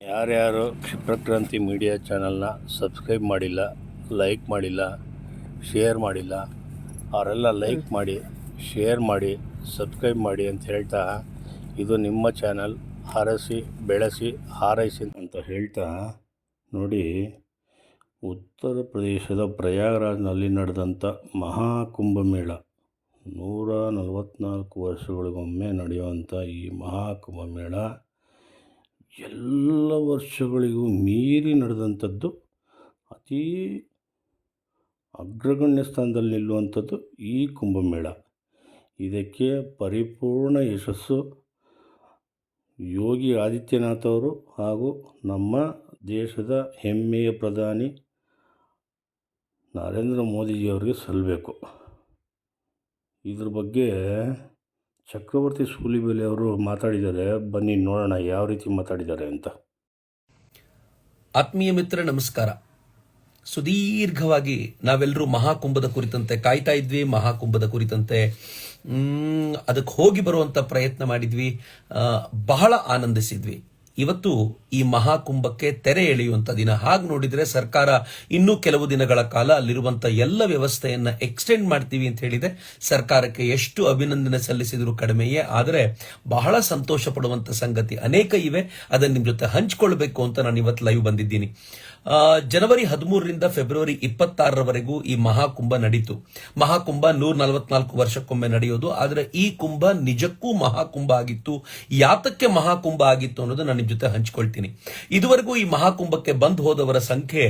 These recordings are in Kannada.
ಯಾರ್ಯಾರು ಕ್ಷಿಪ್ರಕ್ರಾಂತಿ ಮೀಡಿಯಾ ಚಾನಲ್ನ ಸಬ್ಸ್ಕ್ರೈಬ್ ಮಾಡಿಲ್ಲ ಲೈಕ್ ಮಾಡಿಲ್ಲ ಶೇರ್ ಮಾಡಿಲ್ಲ ಅವರೆಲ್ಲ ಲೈಕ್ ಮಾಡಿ ಶೇರ್ ಮಾಡಿ ಸಬ್ಸ್ಕ್ರೈಬ್ ಮಾಡಿ ಅಂತ ಹೇಳ್ತಾ ಇದು ನಿಮ್ಮ ಚಾನಲ್ ಹರಸಿ ಬೆಳೆಸಿ ಹಾರೈಸಿ ಅಂತ ಹೇಳ್ತಾ ನೋಡಿ ಉತ್ತರ ಪ್ರದೇಶದ ಪ್ರಯಾಗ್ರಾಜ್ನಲ್ಲಿ ನಡೆದಂಥ ಮಹಾಕುಂಭಮೇಳ. ನೂರ ನಲವತ್ತ್ನಾಲ್ಕು ವರ್ಷಗಳಿಗೊಮ್ಮೆ ನಡೆಯುವಂಥ ಈ ಮಹಾಕುಂಭಮೇಳ ಎಲ್ಲ ವರ್ಷಗಳಿಗೂ ಮೀರಿ ನಡೆದಂಥದ್ದು, ಅತೀ ಅಗ್ರಗಣ್ಯ ಸ್ಥಾನದಲ್ಲಿ ನಿಲ್ಲುವಂಥದ್ದು ಈ ಕುಂಭಮೇಳ. ಇದಕ್ಕೆ ಪರಿಪೂರ್ಣ ಯಶಸ್ಸು ಯೋಗಿ ಆದಿತ್ಯನಾಥ್ ಅವರು ಹಾಗೂ ನಮ್ಮ ದೇಶದ ಹೆಮ್ಮೆಯ ಪ್ರಧಾನಿ ನರೇಂದ್ರ ಮೋದಿಜಿಯವರಿಗೆ ಸಲ್ಲಬೇಕು ಇದ್ರ ಬಗ್ಗೆ ಚಕ್ರವರ್ತಿ ಸೂಲಿಬೆಲೆ ಅವರು ಮಾತಾಡಿದ್ದಾರೆ ಬನ್ನಿ ನೋಡೋಣ ಯಾವ ರೀತಿ ಮಾತಾಡಿದ್ದಾರೆ ಅಂತ. ಆತ್ಮೀಯ ಮಿತ್ರ, ನಮಸ್ಕಾರ. ಸುದೀರ್ಘವಾಗಿ ನಾವೆಲ್ಲರೂ ಮಹಾಕುಂಭದ ಕುರಿತಂತೆ ಕಾಯ್ತಾ ಇದ್ವಿ, ಮಹಾಕುಂಭದ ಕುರಿತಂತೆ ಅದಕ್ಕೆ ಹೋಗಿ ಬರುವಂತ ಪ್ರಯತ್ನ ಮಾಡಿದ್ವಿ ಬಹಳ ಆನಂದಿಸಿದ್ವಿ. ಇವತ್ತು ಈ ಮಹಾಕುಂಭಕ್ಕೆ ತೆರೆ ಎಳೆಯುವಂತ ದಿನ. ಹಾಗೆ ನೋಡಿದ್ರೆ ಸರ್ಕಾರ ಇನ್ನೂ ಕೆಲವು ದಿನಗಳ ಕಾಲ ಅಲ್ಲಿರುವಂತ ಎಲ್ಲ ವ್ಯವಸ್ಥೆಯನ್ನ ಎಕ್ಸ್ಟೆಂಡ್ ಮಾಡ್ತೀವಿ ಅಂತ ಹೇಳಿದೆ. ಸರ್ಕಾರಕ್ಕೆ ಎಷ್ಟು ಅಭಿನಂದನೆ ಸಲ್ಲಿಸಿದ್ರು ಕಡಿಮೆಯೇ. ಆದರೆ ಬಹಳ ಸಂತೋಷ ಪಡುವಂತ ಸಂಗತಿ ಅನೇಕ ಇವೆ. ಅದನ್ನ ನಿಮ್ ಜೊತೆ ಹಂಚ್ಕೊಳ್ಬೇಕು ಅಂತ ನಾನು ಇವತ್ತು ಲೈವ್ ಬಂದಿದ್ದೀನಿ. ಜನವರಿ ಹದಿಮೂರರಿಂದ ಫೆಬ್ರವರಿ ಇಪ್ಪತ್ತಾರರವರೆಗೂ ಈ ಮಹಾಕುಂಭ ನಡೀತು. ಮಹಾಕುಂಭ ನೂರ ನಲವತ್ನಾಲ್ಕು ವರ್ಷಕ್ಕೊಮ್ಮೆ ನಡೆಯೋದು. ಆದರೆ ಈ ಕುಂಭ ನಿಜಕ್ಕೂ ಮಹಾಕುಂಭ ಆಗಿತ್ತು. ಯಾತಕ್ಕೆ ಮಹಾಕುಂಭ ಆಗಿತ್ತು ಅನ್ನೋದು ನಾನು ನಿಮ್ಮ ಜೊತೆ ಹಂಚಿಕೊಳ್ತೀನಿ. ಇದುವರೆಗೂ ಈ ಮಹಾಕುಂಭಕ್ಕೆ ಬಂದು ಹೋದವರ ಸಂಖ್ಯೆ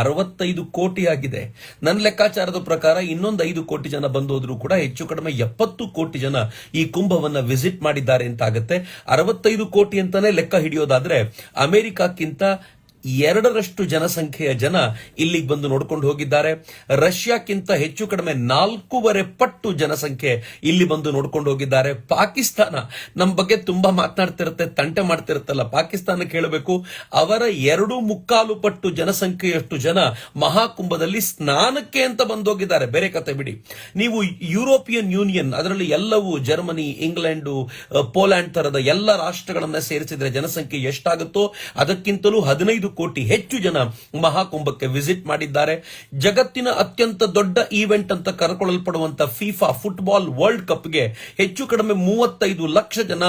ಅರವತ್ತೈದು ಕೋಟಿ ಆಗಿದೆ. ನನ್ನ ಲೆಕ್ಕಾಚಾರದ ಪ್ರಕಾರ ಇನ್ನೊಂದು ಐದು ಕೋಟಿ ಜನ ಬಂದೋದ್ರು ಕೂಡ ಹೆಚ್ಚು ಕಡಿಮೆ ಎಪ್ಪತ್ತು ಕೋಟಿ ಜನ ಈ ಕುಂಭವನ್ನ ವಿಸಿಟ್ ಮಾಡಿದ್ದಾರೆ ಅಂತ ಆಗುತ್ತೆ. ಅರವತ್ತೈದು ಕೋಟಿ ಅಂತಾನೆ ಲೆಕ್ಕ ಹಿಡಿಯೋದಾದ್ರೆ ಅಮೆರಿಕಕ್ಕಿಂತ ಎರಡರಷ್ಟು ಜನಸಂಖ್ಯೆಯ ಜನ ಇಲ್ಲಿಗೆ ಬಂದು ನೋಡ್ಕೊಂಡು ಹೋಗಿದ್ದಾರೆ. ರಷ್ಯಾಕ್ಕಿಂತ ಹೆಚ್ಚು ಕಡಿಮೆ ನಾಲ್ಕೂವರೆ ಪಟ್ಟು ಜನಸಂಖ್ಯೆ ಇಲ್ಲಿ ಬಂದು ನೋಡ್ಕೊಂಡು ಹೋಗಿದ್ದಾರೆ. ಪಾಕಿಸ್ತಾನ ನಮ್ಮ ಬಗ್ಗೆ ತುಂಬಾ ಮಾತನಾಡ್ತಿರುತ್ತೆ, ತಂಟೆ ಮಾಡ್ತಿರುತ್ತಲ್ಲ. ಪಾಕಿಸ್ತಾನ ಕೇಳಬೇಕು, ಅವರ ಎರಡು ಮುಕ್ಕಾಲು ಪಟ್ಟು ಜನಸಂಖ್ಯೆಯಷ್ಟು ಜನ ಮಹಾಕುಂಭದಲ್ಲಿ ಸ್ನಾನಕ್ಕೆ ಅಂತ ಬಂದೋಗಿದ್ದಾರೆ ಬೇರೆ ಕತೆ ಬಿಡಿ. ನೀವು ಯುರೋಪಿಯನ್ ಯೂನಿಯನ್, ಅದರಲ್ಲಿ ಎಲ್ಲವೂ ಜರ್ಮನಿ, ಇಂಗ್ಲೆಂಡು ಪೋಲ್ಯಾಂಡ್ ತರದ ಎಲ್ಲ ರಾಷ್ಟ್ರಗಳನ್ನ ಸೇರಿಸಿದ್ರೆ ಜನಸಂಖ್ಯೆ ಎಷ್ಟಾಗುತ್ತೋ ಅದಕ್ಕಿಂತಲೂ ಹದಿನೈದು ಕೋಟಿ ಹೆಚ್ಚು ಜನ ಮಹಾಕುಂಭಕ್ಕೆ ವಿಸಿಟ್ ಮಾಡಿದ್ದಾರೆ. ಜಗತ್ತಿನ ಅತ್ಯಂತ ದೊಡ್ಡ ಈವೆಂಟ್ ಅಂತ ಕರೆಕೊಳ್ಳಲ್ಪಡುವಂತ ಫಿಫಾ ಫುಟ್ಬಾಲ್ ವರ್ಲ್ಡ್ ಕಪ್ಗೆ ಹೆಚ್ಚು ಕಡಿಮೆ ಮೂವತ್ತೈದು ಲಕ್ಷ ಜನ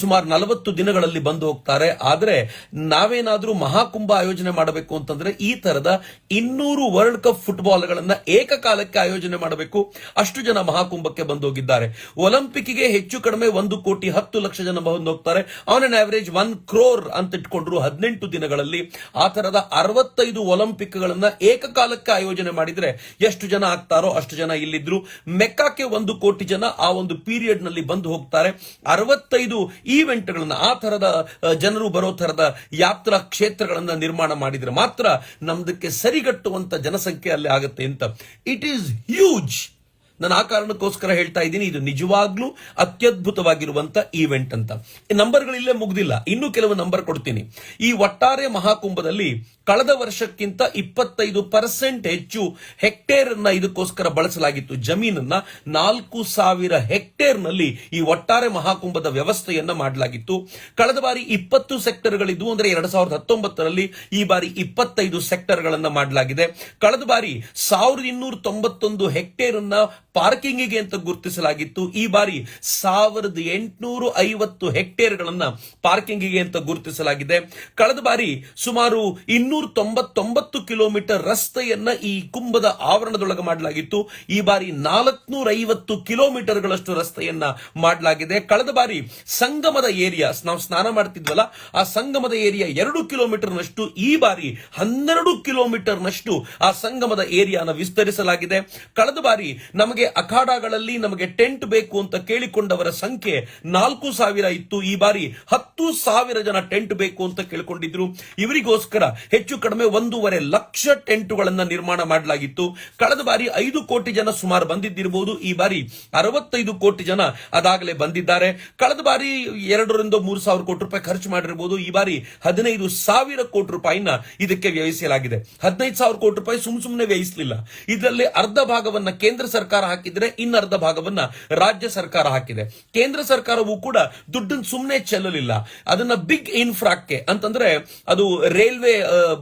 ಸುಮಾರು ನಲವತ್ತು ದಿನಗಳಲ್ಲಿ ಬಂದು ಹೋಗ್ತಾರೆ. ಆದರೆ ನಾವೇನಾದರೂ ಮಹಾಕುಂಭ ಆಯೋಜನೆ ಮಾಡಬೇಕು ಅಂತಂದ್ರೆ ಈ ತರದ ಇನ್ನೂರು ವರ್ಲ್ಡ್ ಕಪ್ ಫುಟ್ಬಾಲ್ಗಳನ್ನ ಏಕಕಾಲಕ್ಕೆ ಆಯೋಜನೆ ಮಾಡಬೇಕು. ಅಷ್ಟು ಜನ ಮಹಾಕುಂಭಕ್ಕೆ ಬಂದು ಹೋಗಿದ್ದಾರೆ. ಒಲಿಂಪಿಕ್ಗೆ ಹೆಚ್ಚು ಕಡಿಮೆ ಒಂದು ಕೋಟಿ ಹತ್ತು ಲಕ್ಷ ಜನ ಬಂದು ಹೋಗ್ತಾರೆ. On an average one crore ಅಂತ ಇಟ್ಕೊಂಡ್ರು ಹದಿನೆಂಟು ದಿನಗಳಲ್ಲಿ. ಆ ತರದ ಅರವತ್ತೈದು ಒಲಿಂಪಿಕ್ಗಳನ್ನ ಏಕಕಾಲಕ್ಕೆ ಆಯೋಜನೆ ಮಾಡಿದ್ರೆ ಎಷ್ಟು ಜನ ಆಗ್ತಾರೋ ಅಷ್ಟು ಜನ ಇಲ್ಲಿದ್ರು. ಮೆಕ್ಕಾಕ್ಕೆ ಒಂದು ಕೋಟಿ ಜನ ಆ ಒಂದು ಪೀರಿಯಡ್ನಲ್ಲಿ ಬಂದು ಹೋಗ್ತಾರೆ. ಅರವತ್ತೈದು ಈವೆಂಟ್ಗಳನ್ನ ಆ ತರದ ಜನರು ಬರೋ ತರದ ಯಾತ್ರಾ ಕ್ಷೇತ್ರಗಳನ್ನ ನಿರ್ಮಾಣ ಮಾಡಿದ್ರೆ ಮಾತ್ರ ನಮ್ದಕ್ಕೆ ಸರಿಗಟ್ಟುವಂತ ಜನಸಂಖ್ಯೆ ಅಲ್ಲಿ ಆಗುತ್ತೆ ಅಂತ. ಇಟ್ ಈಸ್ ಹ್ಯೂಜ್ ನಾನು ಆ ಕಾರಣಕ್ಕೋಸ್ಕರ ಹೇಳ್ತಾ ಇದ್ದೀನಿ, ಇದು ನಿಜವಾಗ್ಲೂ ಅತ್ಯದ್ಭುತವಾಗಿರುವಂತ ಈವೆಂಟ್ ಅಂತ. ಈ ನಂಬರ್ಗಳಿಲ್ಲೇ ಮುಗ್ದಿಲ್ಲ. ಇನ್ನೂ ಕೆಲವು ನಂಬರ್ ಕೊಡ್ತೀನಿ. ಈ ಒಟ್ಟಾರೆ ಮಹಾಕುಂಭದಲ್ಲಿ ಕಳೆದ ವರ್ಷಕ್ಕಿಂತ ಇಪ್ಪತ್ತೈದು ಪರ್ಸೆಂಟ್ ಹೆಚ್ಚು ಹೆಕ್ಟೇರ್ ಅನ್ನ ಇದಕ್ಕೋಸ್ಕರ ಬಳಸಲಾಗಿತ್ತು. ಜಮೀನನ್ನ ನಾಲ್ಕು ಸಾವಿರ ಹೆಕ್ಟೇರ್ನಲ್ಲಿ ಈ ಒಟ್ಟಾರೆ ಮಹಾಕುಂಭದ ವ್ಯವಸ್ಥೆಯನ್ನ ಮಾಡಲಾಗಿತ್ತು. ಕಳೆದ ಬಾರಿ ಇಪ್ಪತ್ತು ಸೆಕ್ಟರ್ಗಳಿದ್ವು ಅಂದ್ರೆ ಎರಡ್ ಸಾವಿರದ ಹತ್ತೊಂಬತ್ತರಲ್ಲಿ ಈ ಬಾರಿ ಇಪ್ಪತ್ತೈದು ಸೆಕ್ಟರ್ ಗಳನ್ನ ಮಾಡಲಾಗಿದೆ. ಕಳೆದ ಬಾರಿ ಸಾವಿರದ ಇನ್ನೂರ ತೊಂಬತ್ತೊಂದು ಹೆಕ್ಟೇರ್ ಅನ್ನ ಪಾರ್ಕಿಂಗಿಗೆ ಅಂತ ಗುರುತಿಸಲಾಗಿತ್ತು. ಈ ಬಾರಿ ಸಾವಿರದ ಎಂಟುನೂರ ಐವತ್ತು ಹೆಕ್ಟೇರ್ ಗಳನ್ನ ಪಾರ್ಕಿಂಗಿಗೆ ಅಂತ ಗುರುತಿಸಲಾಗಿದೆ. ಕಳೆದ ಬಾರಿ ಸುಮಾರು ಇನ್ನೂರ ತೊಂಬತ್ತೊಂಬತ್ತು ಕಿಲೋಮೀಟರ್ ರಸ್ತೆಯನ್ನ ಈ ಕುಂಭದ ಆವರಣದೊಳಗೆ ಮಾಡಲಾಗಿತ್ತು. ಈ ಬಾರಿ ನಾಲ್ಕನೂರ ಐವತ್ತು ಕಿಲೋಮೀಟರ್ಗಳಷ್ಟು ರಸ್ತೆಯನ್ನ ಮಾಡಲಾಗಿದೆ. ಕಳೆದ ಬಾರಿ ಸಂಗಮದ ಏರಿಯಾ ನಾವು ಸ್ನಾನ ಮಾಡ್ತಿದ್ವಲ್ಲ, ಆ ಸಂಗಮದ ಏರಿಯಾ ಎರಡು ಕಿಲೋಮೀಟರ್ ನಷ್ಟು ಈ ಬಾರಿ ಹನ್ನೆರಡು ಕಿಲೋಮೀಟರ್ ನಷ್ಟು ಆ ಸಂಗಮದ ಏರಿಯಾನ ವಿಸ್ತರಿಸಲಾಗಿದೆ. ಕಳೆದ ಬಾರಿ ನಮಗೆ ಅಖಾಡಗಳಲ್ಲಿ ನಮಗೆ ಟೆಂಟ್ ಬೇಕು ಅಂತ ಕೇಳಿಕೊಂಡವರ ಸಂಖ್ಯೆ ನಾಲ್ಕು ಸಾವಿರ ಇತ್ತು. ಈ ಬಾರಿ ಹತ್ತು ಸಾವಿರ ಜನ ಟೆಂಟ್ ಬೇಕು ಅಂತ ಕೇಳಿಕೊಂಡಿದ್ರು. ಇವರಿಗೋಸ್ಕರ ಹೆಚ್ಚು ಕಡಿಮೆ ಒಂದೂವರೆ ಲಕ್ಷ ಟೆಂಟುಗಳನ್ನು ನಿರ್ಮಾಣ ಮಾಡಲಾಗಿತ್ತು. ಕಳೆದ ಬಾರಿ ಐದು ಕೋಟಿ ಜನ ಸುಮಾರು ಬಂದಿದ್ದಿರಬಹುದು. ಈ ಬಾರಿ ಅರವತ್ತೈದು ಕೋಟಿ ಜನ ಅದಾಗಲೇ ಬಂದಿದ್ದಾರೆ. ಕಳೆದ ಬಾರಿ ಎರಡರಿಂದ ಮೂರು ಸಾವಿರ ಕೋಟಿ ರೂಪಾಯಿ ಖರ್ಚು ಮಾಡಿರಬಹುದು. ಈ ಬಾರಿ ಹದಿನೈದು ಸಾವಿರ ಕೋಟಿ ರೂಪಾಯಿನ ಇದಕ್ಕೆ ವ್ಯಯಿಸಲಾಗಿದೆ ಹದಿನೈದು ಸಾವಿರ ಕೋಟಿ ರೂಪಾಯಿ ಸುಮ್ ಸುಮ್ಮನೆ ವ್ಯಯಿಸಲಿಲ್ಲ. ಇದರಲ್ಲಿ ಅರ್ಧ ಭಾಗವನ್ನ ಕೇಂದ್ರ ಸರ್ಕಾರ ಹಾಕಿದ್ರೆ ಇನ್ನರ್ಧ ಭಾಗವನ್ನ ರಾಜ್ಯ ಸರ್ಕಾರ ಹಾಕಿದೆ. ಕೇಂದ್ರ ಸರ್ಕಾರವು ಕೂಡ ದುಡ್ಡನ್ನು ಸುಮ್ಮನೆ ಚೆಲ್ಲಲಿಲ್ಲ. ಅದನ್ನ ಬಿಗ್ ಇನ್ಫ್ರಾಕ್ಕೆ ಅಂತಂದ್ರೆ ಅದು ರೈಲ್ವೆ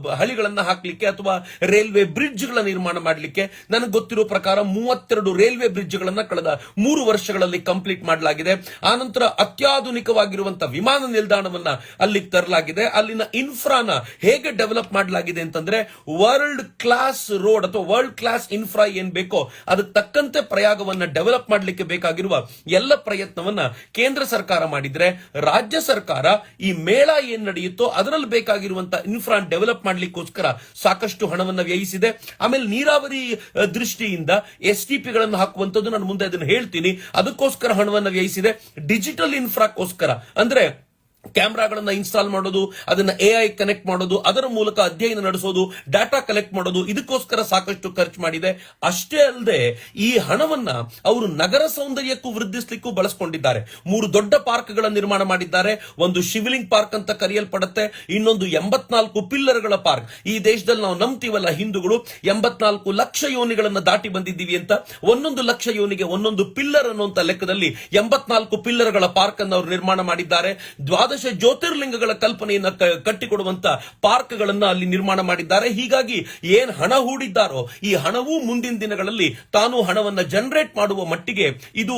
ಹಳಿಗಳನ್ನ ಹಾಕ್ಲಿಕ್ಕೆ ಅಥವಾ ರೈಲ್ವೆ ಬ್ರಿಡ್ಜ್ಗಳ ನಿರ್ಮಾಣ ಮಾಡಲಿಕ್ಕೆ ನನಗೆ ಗೊತ್ತಿರೋ ಪ್ರಕಾರ ಮೂವತ್ತೆರಡು ರೈಲ್ವೆ ಬ್ರಿಡ್ಜ್ ಗಳನ್ನ ಕಳೆದ ಮೂರು ವರ್ಷಗಳಲ್ಲಿ ಕಂಪ್ಲೀಟ್ ಮಾಡಲಾಗಿದೆ. ಆನಂತರ ಅತ್ಯಾಧುನಿಕವಾಗಿರುವಂತಹ ವಿಮಾನ ನಿಲ್ದಾಣವನ್ನ ಅಲ್ಲಿಗೆ ತರಲಾಗಿದೆ. ಅಲ್ಲಿನ ಇನ್ಫ್ರಾನ ಹೇಗೆ ಡೆವಲಪ್ ಮಾಡಲಾಗಿದೆ ಅಂತಂದ್ರೆ ವರ್ಲ್ಡ್ ಕ್ಲಾಸ್ ರೋಡ್ ಅಥವಾ ವರ್ಲ್ಡ್ ಕ್ಲಾಸ್ ಇನ್ಫ್ರಾ ಏನ್ ಬೇಕೋ ಅದಕ್ಕೆ ತಕ್ಕಂತೆ ಪ್ರಯಾಗವನ್ನ ಡೆವಲಪ್ ಮಾಡಲಿಕ್ಕೆ ಬೇಕಾಗಿರುವ ಎಲ್ಲ ಪ್ರಯತ್ನವನ್ನ ಕೇಂದ್ರ ಸರ್ಕಾರ ಮಾಡಿದ್ರೆ ರಾಜ್ಯ ಸರ್ಕಾರ ಈ ಮೇಳ ಏನ್ ನಡೆಯುತ್ತೋ ಅದರಲ್ಲಿ ಬೇಕಾಗಿರುವಂತಹ ಇನ್ಫ್ರಾ ಡೆವಲಪ್ ಮಾಡ್ಲಿಕ್ಕೋಸ್ಕರ ಸಾಕಷ್ಟು ಹಣವನ್ನು ವ್ಯಯಿಸಿದೆ. ಆಮೇಲೆ ನೀರಾವರಿ ದೃಷ್ಟಿಯಿಂದ ಎಸ್ ಟಿ ಪಿಗಳನ್ನು ಹಾಕುವಂತದ್ದು ನಾನು ಮುಂದೆ ಅದನ್ನು ಹೇಳ್ತೀನಿ. ಅದಕ್ಕೋಸ್ಕರ ಹಣವನ್ನು ವ್ಯಯಿಸಿದೆ. ಡಿಜಿಟಲ್ ಇನ್ಫ್ರಾಕ್ಕೋಸ್ಕರ. ಅಂದ್ರೆ ಕ್ಯಾಮ್ರಾಗಳನ್ನ ಇನ್ಸ್ಟಾಲ್ ಮಾಡೋದು, ಅದನ್ನ ಎ ಐ ಕನೆಕ್ಟ್ ಮಾಡೋದು, ಅದರ ಮೂಲಕ ಅಧ್ಯಯನ ನಡೆಸೋದು, ಡಾಟಾ ಕಲೆಕ್ಟ್ ಮಾಡೋದು, ಇದಕ್ಕೋಸ್ಕರ ಸಾಕಷ್ಟು ಖರ್ಚು ಮಾಡಿದೆ. ಅಷ್ಟೇ ಅಲ್ಲದೆ ಈ ಹಣವನ್ನ ಅವರು ನಗರ ಸೌಂದರ್ಯಕ್ಕೂ ವೃದ್ಧಿಸಲಿಕ್ಕೂ ಬಳಸ್ಕೊಂಡಿದ್ದಾರೆ. ಮೂರು ದೊಡ್ಡ ಪಾರ್ಕ್ಗಳ ನಿರ್ಮಾಣ ಮಾಡಿದ್ದಾರೆ. ಒಂದು ಶಿವಲಿಂಗ್ ಪಾರ್ಕ್ ಅಂತ ಕರೆಯಲ್ಪಡುತ್ತೆ. ಇನ್ನೊಂದು ಎಂಬತ್ನಾಲ್ಕು ಪಿಲ್ಲರ್ಗಳ ಪಾರ್ಕ್. ಈ ದೇಶದಲ್ಲಿ ನಾವು ನಂಬ್ತೀವಲ್ಲ ಹಿಂದೂಗಳು. ಎಂಬತ್ನಾಲ್ಕು ಲಕ್ಷ ಯೋನಿಗಳನ್ನ ದಾಟಿ ಬಂದಿದ್ದೀವಿ ಅಂತ. ಒಂದೊಂದು ಲಕ್ಷ ಯೋನಿಗೆ ಒಂದೊಂದು ಪಿಲ್ಲರ್ ಅನ್ನುವಂತ ಲೆಕ್ಕದಲ್ಲಿ ಎಂಬತ್ನಾಲ್ಕು ಪಿಲ್ಲರ್ಗಳ ಪಾರ್ಕ್ ಅನ್ನು ಅವರು ನಿರ್ಮಾಣ ಮಾಡಿದ್ದಾರೆ. ದ್ವಾದಶ ಜ್ಯೋತಿರ್ಲಿಂಗಗಳ ಕಲ್ಪನೆಯನ್ನ ಕಟ್ಟಿಕೊಡುವಂತ ಪಾರ್ಕ್ಗಳನ್ನ ಅಲ್ಲಿ ನಿರ್ಮಾಣ ಮಾಡಿದ್ದಾರೆ. ಹೀಗಾಗಿ ಏನ್ ಹಣ ಹೂಡಿದ್ದಾರೋ ಈ ಹಣವು ಮುಂದಿನ ದಿನಗಳಲ್ಲಿ ತಾನು ಹಣವನ್ನ ಜನರೇಟ್ ಮಾಡುವ ಮಟ್ಟಿಗೆ ಇದು